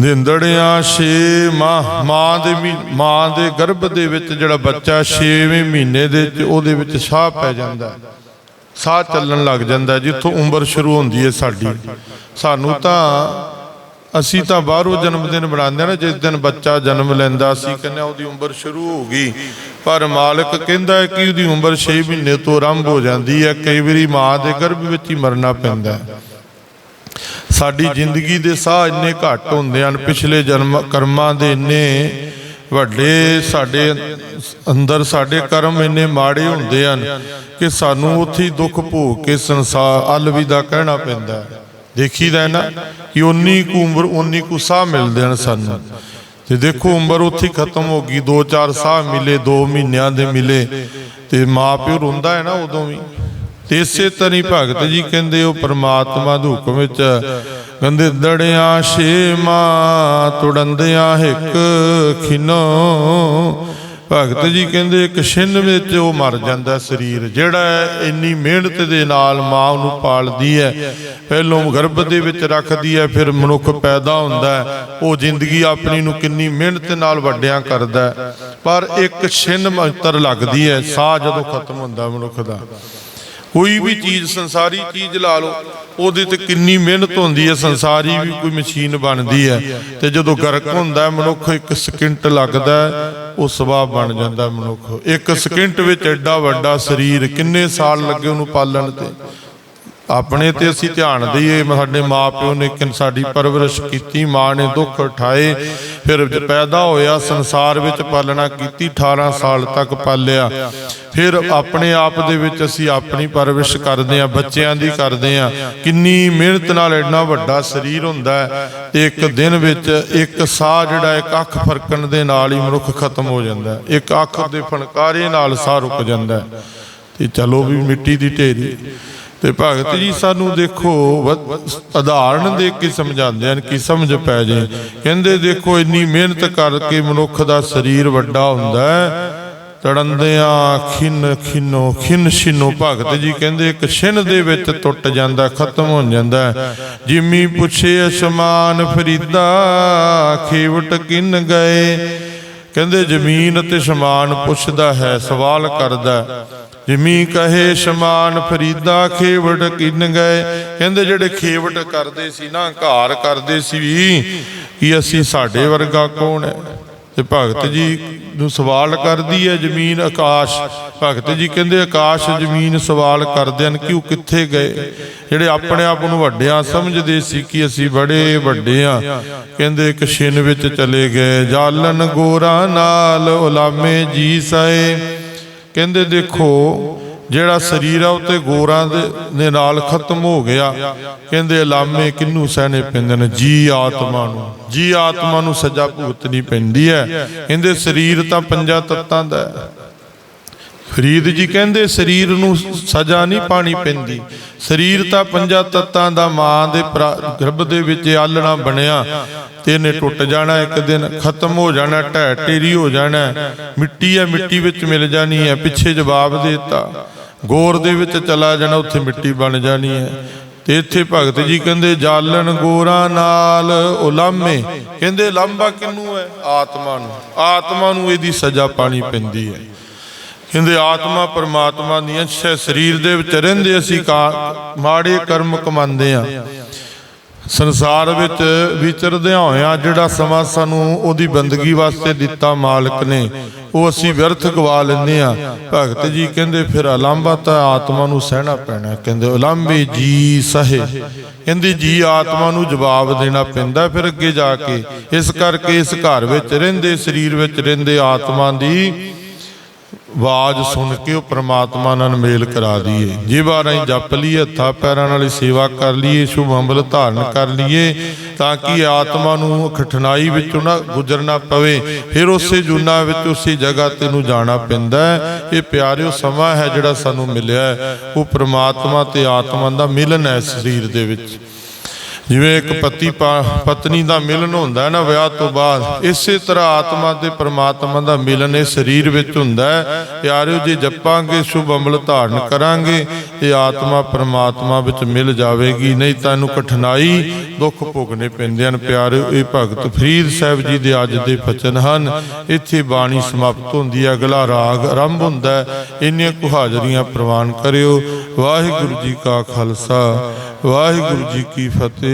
ਦਿੰਦੜਿਆ ਛੇ ਮਾਂ ਮਾਂ ਦੇ ਮਹੀ- ਮਾਂ ਦੇ ਗਰਭ ਦੇ ਵਿੱਚ ਜਿਹੜਾ ਬੱਚਾ 6ਵੇਂ ਮਹੀਨੇ ਦੇ ਵਿੱਚ ਉਹਦੇ ਵਿੱਚ ਸਾਹ ਪੈ ਜਾਂਦਾ ਹੈ। ਸਾਹ ਚੱਲਣ ਲੱਗ ਜਾਂਦਾ, ਜਿੱਥੋਂ ਉਮਰ ਸ਼ੁਰੂ ਹੁੰਦੀ ਹੈ ਸਾਡੀ। ਸਾਨੂੰ ਤਾਂ ਅਸੀਂ ਤਾਂ ਬਾਹਰੋਂ ਜਨਮ ਦਿਨ ਬਣਾਉਂਦੇ ਹਾਂ ਨਾ, ਜਿਸ ਦਿਨ ਬੱਚਾ ਜਨਮ ਲੈਂਦਾ ਸੀ ਕਹਿੰਦੇ ਉਹਦੀ ਉਮਰ ਸ਼ੁਰੂ ਹੋ ਗਈ। ਪਰ ਮਾਲਕ ਕਹਿੰਦਾ ਹੈ ਕਿ ਉਹਦੀ ਉਮਰ 6 ਮਹੀਨੇ ਤੋਂ ਆਰੰਭ ਹੋ ਜਾਂਦੀ ਹੈ। ਕਈ ਵਾਰੀ ਮਾਂ ਦੇ ਗਰਭ ਵਿੱਚ ਹੀ ਮਰਨਾ ਪੈਂਦਾ ਸਾਡੀ ਜ਼ਿੰਦਗੀ ਦੇ ਸਾਹ ਇੰਨੇ ਘੱਟ ਹੁੰਦੇ ਹਨ, ਪਿਛਲੇ ਜਨਮ ਕਰਮਾਂ ਦੇ ਇੰਨੇ ਵੱਡੇ ਸਾਡੇ ਅੰਦਰ ਸਾਡੇ ਕਰਮ ਇੰਨੇ ਮਾੜੇ ਹੁੰਦੇ ਹਨ ਕਿ ਸਾਨੂੰ ਉੱਥੇ ਹੀ ਦੁੱਖ ਭੋਗ ਕੇ ਸੰਸਾਰ ਅਲਵਿਦਾ ਕਹਿਣਾ ਪੈਂਦਾ ਹੈ। ਦੇਖੀਦਾ ਨਾ ਕਿ ਉਨੀ ਕੁ ਉਮਰ ਉਨੀ ਕੁ ਸਾਹ ਮਿਲਦੇ ਹਨ ਸਾਨੂੰ। ਤੇ ਦੇਖੋ ਉਮਰ ਉੱਥੇ ਖਤਮ ਹੋ ਗਈ 2-4 ਸਾਹ ਮਿਲੇ 2 ਮਹੀਨਿਆਂ ਦੇ ਮਿਲੇ। ਤੇ ਮਾਪਿਓ ਰੋਂਦਾ ਹੈ ਨਾ ਉਦੋਂ ਵੀ। ਤੇ ਇਸੇ ਤਰ੍ਹਾਂ ਭਗਤ ਜੀ ਕਹਿੰਦੇ ਉਹ ਪ੍ਰਮਾਤਮਾ ਦੇ ਹੁਕਮ ਵਿੱਚ ਕਹਿੰਦੇ, ਦੜਿਆਂ ਛੇਮਾ ਤੁੜੰਦਿਆਂ ਹਿੱਕ ਖਿਨੋ। ਭਗਤ ਜੀ ਕਹਿੰਦੇ, ਇੱਕ ਛਿੰਨ ਵਿੱਚ ਉਹ ਮਰ ਜਾਂਦਾ ਸਰੀਰ, ਜਿਹੜਾ ਇੰਨੀ ਮਿਹਨਤ ਦੇ ਨਾਲ ਮਾਂ ਨੂੰ ਪਾਲਦੀ ਹੈ, ਪਹਿਲੋਂ ਗਰਭ ਦੇ ਵਿੱਚ ਰੱਖਦੀ ਹੈ, ਫਿਰ ਮਨੁੱਖ ਪੈਦਾ ਹੁੰਦਾ ਉਹ ਜ਼ਿੰਦਗੀ ਆਪਣੀ ਨੂੰ ਕਿੰਨੀ ਮਿਹਨਤ ਨਾਲ ਵੱਡਿਆਂ ਕਰਦਾ ਪਰ ਇੱਕ ਛਿੰਨ ਮੰਤਰ ਲੱਗਦੀ ਹੈ, ਸਾਹ ਜਦੋਂ ਖਤਮ ਹੁੰਦਾ ਮਨੁੱਖ ਦਾ। ਕੋਈ ਵੀ ਚੀਜ਼ ਸੰਸਾਰੀ ਚੀਜ਼ ਲਾ ਲਓ ਉਹਦੇ ਤੇ ਕਿੰਨੀ ਮਿਹਨਤ ਹੁੰਦੀ ਹੈ ਸੰਸਾਰੀ ਵੀ ਕੋਈ ਮਸ਼ੀਨ ਬਣਦੀ ਹੈ। ਤੇ ਜਦੋਂ ਗਰਕ ਹੁੰਦਾ ਮਨੁੱਖ ਇੱਕ ਸਕਿੰਟ ਲੱਗਦਾ ਉਹ ਸਵਾ ਬਣ ਜਾਂਦਾ ਮਨੁੱਖ। ਇੱਕ ਸਕਿੰਟ ਵਿੱਚ ਐਡਾ ਵੱਡਾ ਸਰੀਰ ਕਿੰਨੇ ਸਾਲ ਲੱਗੇ ਉਹਨੂੰ ਪਾਲਣ ਤੇ? ਆਪਣੇ ਤੇ ਅਸੀਂ ਧਿਆਨ ਦਈਏ ਸਾਡੇ ਮਾਪਿਓ ਨੇ ਕਿ ਸਾਡੀ ਪਰਵਰਿਸ਼ ਕੀਤੀ, ਮਾਂ ਨੇ ਦੁੱਖ ਉਠਾਏ, ਫਿਰ ਪੈਦਾ ਹੋਇਆ, ਸੰਸਾਰ ਵਿੱਚ ਪਾਲਣਾ ਕੀਤੀ 18 ਸਾਲ ਤੱਕ ਪਾਲਿਆ। ਫਿਰ ਆਪਣੇ ਆਪ ਦੇ ਵਿੱਚ ਅਸੀਂ ਆਪਣੀ ਪਰਵਰਿਸ਼ ਕਰਦੇ ਆ ਬੱਚਿਆਂ ਦੀ ਕਰਦੇ ਆ ਕਿੰਨੀ ਮਿਹਨਤ ਨਾਲ ਇੰਨਾ ਵੱਡਾ ਸਰੀਰ ਹੁੰਦਾ ਤੇ ਇੱਕ ਦਿਨ ਵਿੱਚ ਇੱਕ ਸਾਹ ਜਿਹੜਾ ਇੱਕ ਅੱਖ ਫਰਕਣ ਦੇ ਨਾਲ ਹੀ ਮਨੁੱਖ ਖਤਮ ਹੋ ਜਾਂਦਾ ਇੱਕ ਅੱਖ ਦੇ ਫਨਕਾਰੇ ਨਾਲ ਸਾਹ ਰੁਕ ਜਾਂਦਾ ਤੇ ਚਲੋ ਵੀ ਮਿੱਟੀ ਦੀ ਢੇਰੀ। ਤੇ ਭਗਤ ਜੀ ਸਾਨੂੰ ਦੇਖੋ ਉਦਾਹਰਣ ਦੇ ਕੇ ਸਮਝਾਉਂਦੇ ਹਨ ਕਿ ਸਮਝ ਪੈ ਜੇ ਕਹਿੰਦੇ ਦੇਖੋ ਇੰਨੀ ਮਿਹਨਤ ਕਰਕੇ ਮਨੁੱਖ ਦਾ ਸਰੀਰ ਵੱਡਾ ਹੁੰਦਾ ਹੈ ਤੜੰਦਿਆਂ ਖਿੰਨ ਖਿੰਨੋ ਖਿੰਨ ਛਿਨੋ ਭਗਤ ਜੀ ਕਹਿੰਦੇ ਇੱਕ ਛਿਨ ਦੇ ਵਿੱਚ ਟੁੱਟ ਜਾਂਦਾ ਖਤਮ ਹੋ ਜਾਂਦਾ। ਜਿਮੀ ਪੁੱਛੇ ਅਸਮਾਨ ਫਰੀਦਾ ਖੇਵਟ ਕਿੰਨ ਗਏ ਕਹਿੰਦੇ ਜ਼ਮੀਨ ਅਤੇ ਸ਼ਮਾਨ ਪੁੱਛਦਾ ਹੈ ਸਵਾਲ ਕਰਦਾ ਹੈ। ਜਿਮੀ ਕਹੇ ਸ਼ਮਾਨ ਫਰੀਦਾ ਖੇਵਟ ਕਿੰਨ ਗਏ। ਕਹਿੰਦੇ ਜਿਹੜੇ ਖੇਵਟ ਕਰਦੇ ਸੀ ਨਾ ਹੰਕਾਰ ਕਰਦੇ ਸੀ ਵੀ ਕਿ ਅਸੀਂ ਸਾਡੇ ਵਰਗਾ ਕੌਣ ਹੈ? ਤੇ ਭਗਤ ਜੀ ਨੂੰ ਸਵਾਲ ਕਰਦੀ ਹੈ ਜ਼ਮੀਨ ਆਕਾਸ਼। ਭਗਤ ਜੀ ਕਹਿੰਦੇ ਆਕਾਸ਼ ਜ਼ਮੀਨ ਸਵਾਲ ਕਰਦੇ ਹਨ ਕਿ ਉਹ ਕਿੱਥੇ ਗਏ? ਜਿਹੜੇ ਆਪਣੇ ਆਪ ਨੂੰ ਵੱਡਿਆਂ ਸਮਝਦੇ ਸੀ ਕਿ ਅਸੀਂ ਬੜੇ ਵੱਡੇ ਆ ਕਹਿੰਦੇ ਇੱਕ ਛਿਨ ਵਿੱਚ ਚਲੇ ਗਏ। ਜਾਲਨ ਗੋਰਾ ਨਾਲ, ਉਲਾਮੇ ਜੀ ਸਏ ਕਹਿੰਦੇ ਦੇਖੋ, ਜਿਹੜਾ ਸਰੀਰ ਆ ਉਹ ਗੋਰਾਂ ਦੇ ਨਾਲ ਖਤਮ ਹੋ ਗਿਆ। ਕਹਿੰਦੇ ਲਾਮੇ ਕਿੰਨੂੰ ਸਹਿਣੇ ਪੈਂਦੇ ਨੇ? ਜੀ ਆਤਮਾ ਨੂੰ। ਜੀ ਆਤਮਾ ਨੂੰ ਸਜ਼ਾ ਭੁਗਤਣੀ ਪੈਂਦੀ ਹੈ। ਕਹਿੰਦੇ ਸਰੀਰ ਤਾਂ ਪੰਜਾਂ ਤੱਤਾਂ ਦਾ ਫਰੀਦ ਜੀ ਕਹਿੰਦੇ ਸਰੀਰ ਨੂੰ ਸਜ਼ਾ ਨਹੀਂ ਪਾਣੀ ਪੈਂਦੀ। ਸਰੀਰ ਤਾਂ ਪੰਜਾਂ ਤੱਤਾਂ ਦਾ ਮਾਂ ਦੇ ਪ੍ਰਾ- ਗਰਭ ਦੇ ਵਿੱਚ ਆਲਣਾ ਬਣਿਆ। ਤੇ ਇਹਨੇ ਟੁੱਟ ਜਾਣਾ ਇੱਕ ਦਿਨ ਖਤਮ ਹੋ ਜਾਣਾ ਢਹਿ ਢੇਰੀ ਹੋ ਜਾਣਾ। ਮਿੱਟੀ ਹੈ ਮਿੱਟੀ ਵਿੱਚ ਮਿਲ ਜਾਣੀ ਹੈ ਪਿੱਛੇ ਜਵਾਬ ਦਿੱਤਾ। ਗੋਰ ਦੇ ਵਿੱਚ ਚਲਾ ਜਾਣਾ ਉੱਥੇ ਮਿੱਟੀ ਬਣ ਜਾਣੀ ਹੈ ਤੇ ਇੱਥੇ ਭਗਤ ਜੀ ਕਹਿੰਦੇ ਜਾਲਣ ਗੋਰਾ ਨਾਲ ਉਲਾਮੇ। ਕਹਿੰਦੇ ਲਾਂਬਾ ਕਿੰਨੂੰ ਹੈ ਆਤਮਾ ਨੂੰ। ਆਤਮਾ ਨੂੰ ਇਹਦੀ ਸਜ਼ਾ ਪਾਣੀ ਪੈਂਦੀ ਹੈ ਕਹਿੰਦੇ ਆਤਮਾ ਪਰਮਾਤਮਾ ਦੀ ਅੰਸ਼ ਹੈ ਸਰੀਰ ਦੇ ਵਿੱਚ ਰਹਿੰਦੇ ਅਸੀਂ ਮਾੜੇ ਕਰਮ ਕਮਾਉਂਦੇ ਆ। ਸੰਸਾਰ ਵਿੱਚ ਵਿਚਰਦਿਆਂ ਹੋਇਆਂ ਜਿਹੜਾ ਸਮਾਂ ਸਾਨੂੰ ਉਹਦੀ ਬੰਦਗੀ ਵਾਸਤੇ ਦਿੱਤਾ ਮਾਲਕ ਨੇ, ਉਹ ਅਸੀਂ ਵਿਅਰਥ ਗਵਾ ਲੈਂਦੇ ਆ ਭਗਤ ਜੀ ਕਹਿੰਦੇ, ਫਿਰ ਅਲੰਬਾ ਤਾਂ ਆਤਮਾ ਨੂੰ ਸਹਿਣਾ ਪੈਣਾ ਕਹਿੰਦੇ ਉਲੰਬੇ ਜੀ ਸਹੇ। ਕਹਿੰਦੇ, ਜੀ ਆਤਮਾ ਨੂੰ ਜਵਾਬ ਦੇਣਾ ਪੈਂਦਾ ਫਿਰ ਅੱਗੇ ਜਾ ਕੇ। ਇਸ ਕਰਕੇ ਇਸ ਘਰ ਵਿੱਚ ਰਹਿੰਦੇ, ਸਰੀਰ ਵਿੱਚ ਰਹਿੰਦੇ ਆਤਮਾ ਦੀ ਆਵਾਜ਼ ਸੁਣ ਕੇ ਉਹ ਪ੍ਰਮਾਤਮਾ ਨਾਲ ਮੇਲ ਕਰਾ ਦਈਏ। ਜੇ ਵਾਰਾਂ ਜਪ ਲਈਏ, ਹੱਥਾਂ ਪੈਰਾਂ ਨਾਲ ਸੇਵਾ ਕਰ ਲਈਏ, ਸ਼ੁਭ ਅੰਮ੍ਰਿ ਧਾਰਨ ਕਰ ਲਈਏ, ਤਾਂ ਕਿ ਆਤਮਾ ਨੂੰ ਕਠਿਨਾਈ ਵਿੱਚੋਂ ਨਾ ਗੁਜ਼ਰਨਾ ਪਵੇ। ਫਿਰ ਉਸੇ ਜੁਨਾ ਵਿੱਚ ਉਸੇ ਜਗ੍ਹਾ ਤੇ ਨੂੰ ਜਾਣਾ ਪੈਂਦਾ ਇਹ ਪਿਆਰਿਓ, ਸਮਾਂ ਹੈ ਜਿਹੜਾ ਸਾਨੂੰ ਮਿਲਿਆ ਉਹ ਪ੍ਰਮਾਤਮਾ ਤੇ ਆਤਮਾ ਦਾ ਮਿਲਨ ਹੈ ਸਰੀਰ ਦੇ ਵਿੱਚ। ਜਿਵੇਂ ਇੱਕ ਪਤੀ ਪਾ- ਪਤਨੀ ਦਾ ਮਿਲਨ ਹੁੰਦਾ ਹੈ ਨਾ ਵਿਆਹ ਤੋਂ ਬਾਅਦ, ਇਸੇ ਤਰ੍ਹਾਂ ਆਤਮਾ ਤੇ ਪਰਮਾਤਮਾ ਦਾ ਮਿਲਨ ਇਹ ਸਰੀਰ ਵਿੱਚ ਹੁੰਦਾ ਹੈ। ਪਿਆਰਿਓ, ਜੇ ਜਪਾਂਗੇ, ਸ਼ੁਭ ਅੰਮ੍ਰਿਤ ਧਾਰਨ ਕਰਾਂਗੇ, ਇਹ ਆਤਮਾ ਪਰਮਾਤਮਾ ਵਿੱਚ ਮਿਲ ਜਾਵੇਗੀ, ਨਹੀਂ ਤਾਂ ਇਹਨੂੰ ਕਠਿਨਾਈ ਦੁੱਖ ਭੋਗਣੇ ਪੈਂਦੇ ਹਨ। ਪਿਆਰਿਓ, ਇਹ ਭਗਤ ਫਰੀਦ ਸਾਹਿਬ ਜੀ ਦੇ ਅੱਜ ਦੇ ਬਚਨ ਹਨ। ਇੱਥੇ ਬਾਣੀ ਸਮਾਪਤ ਹੁੰਦੀ ਹੈ, ਅਗਲਾ ਰਾਗ ਆਰੰਭ ਹੁੰਦਾ ਹੈ। ਇੰਨੀਆਂ ਕੁ ਹਾਜ਼ਰੀਆਂ ਪ੍ਰਵਾਨ ਕਰਿਓ। ਵਾਹਿਗੁਰੂ ਜੀ ਕਾ ਖਾਲਸਾ, ਵਾਹਿਗੁਰੂ ਜੀ ਕੀ ਫਤਿਹ।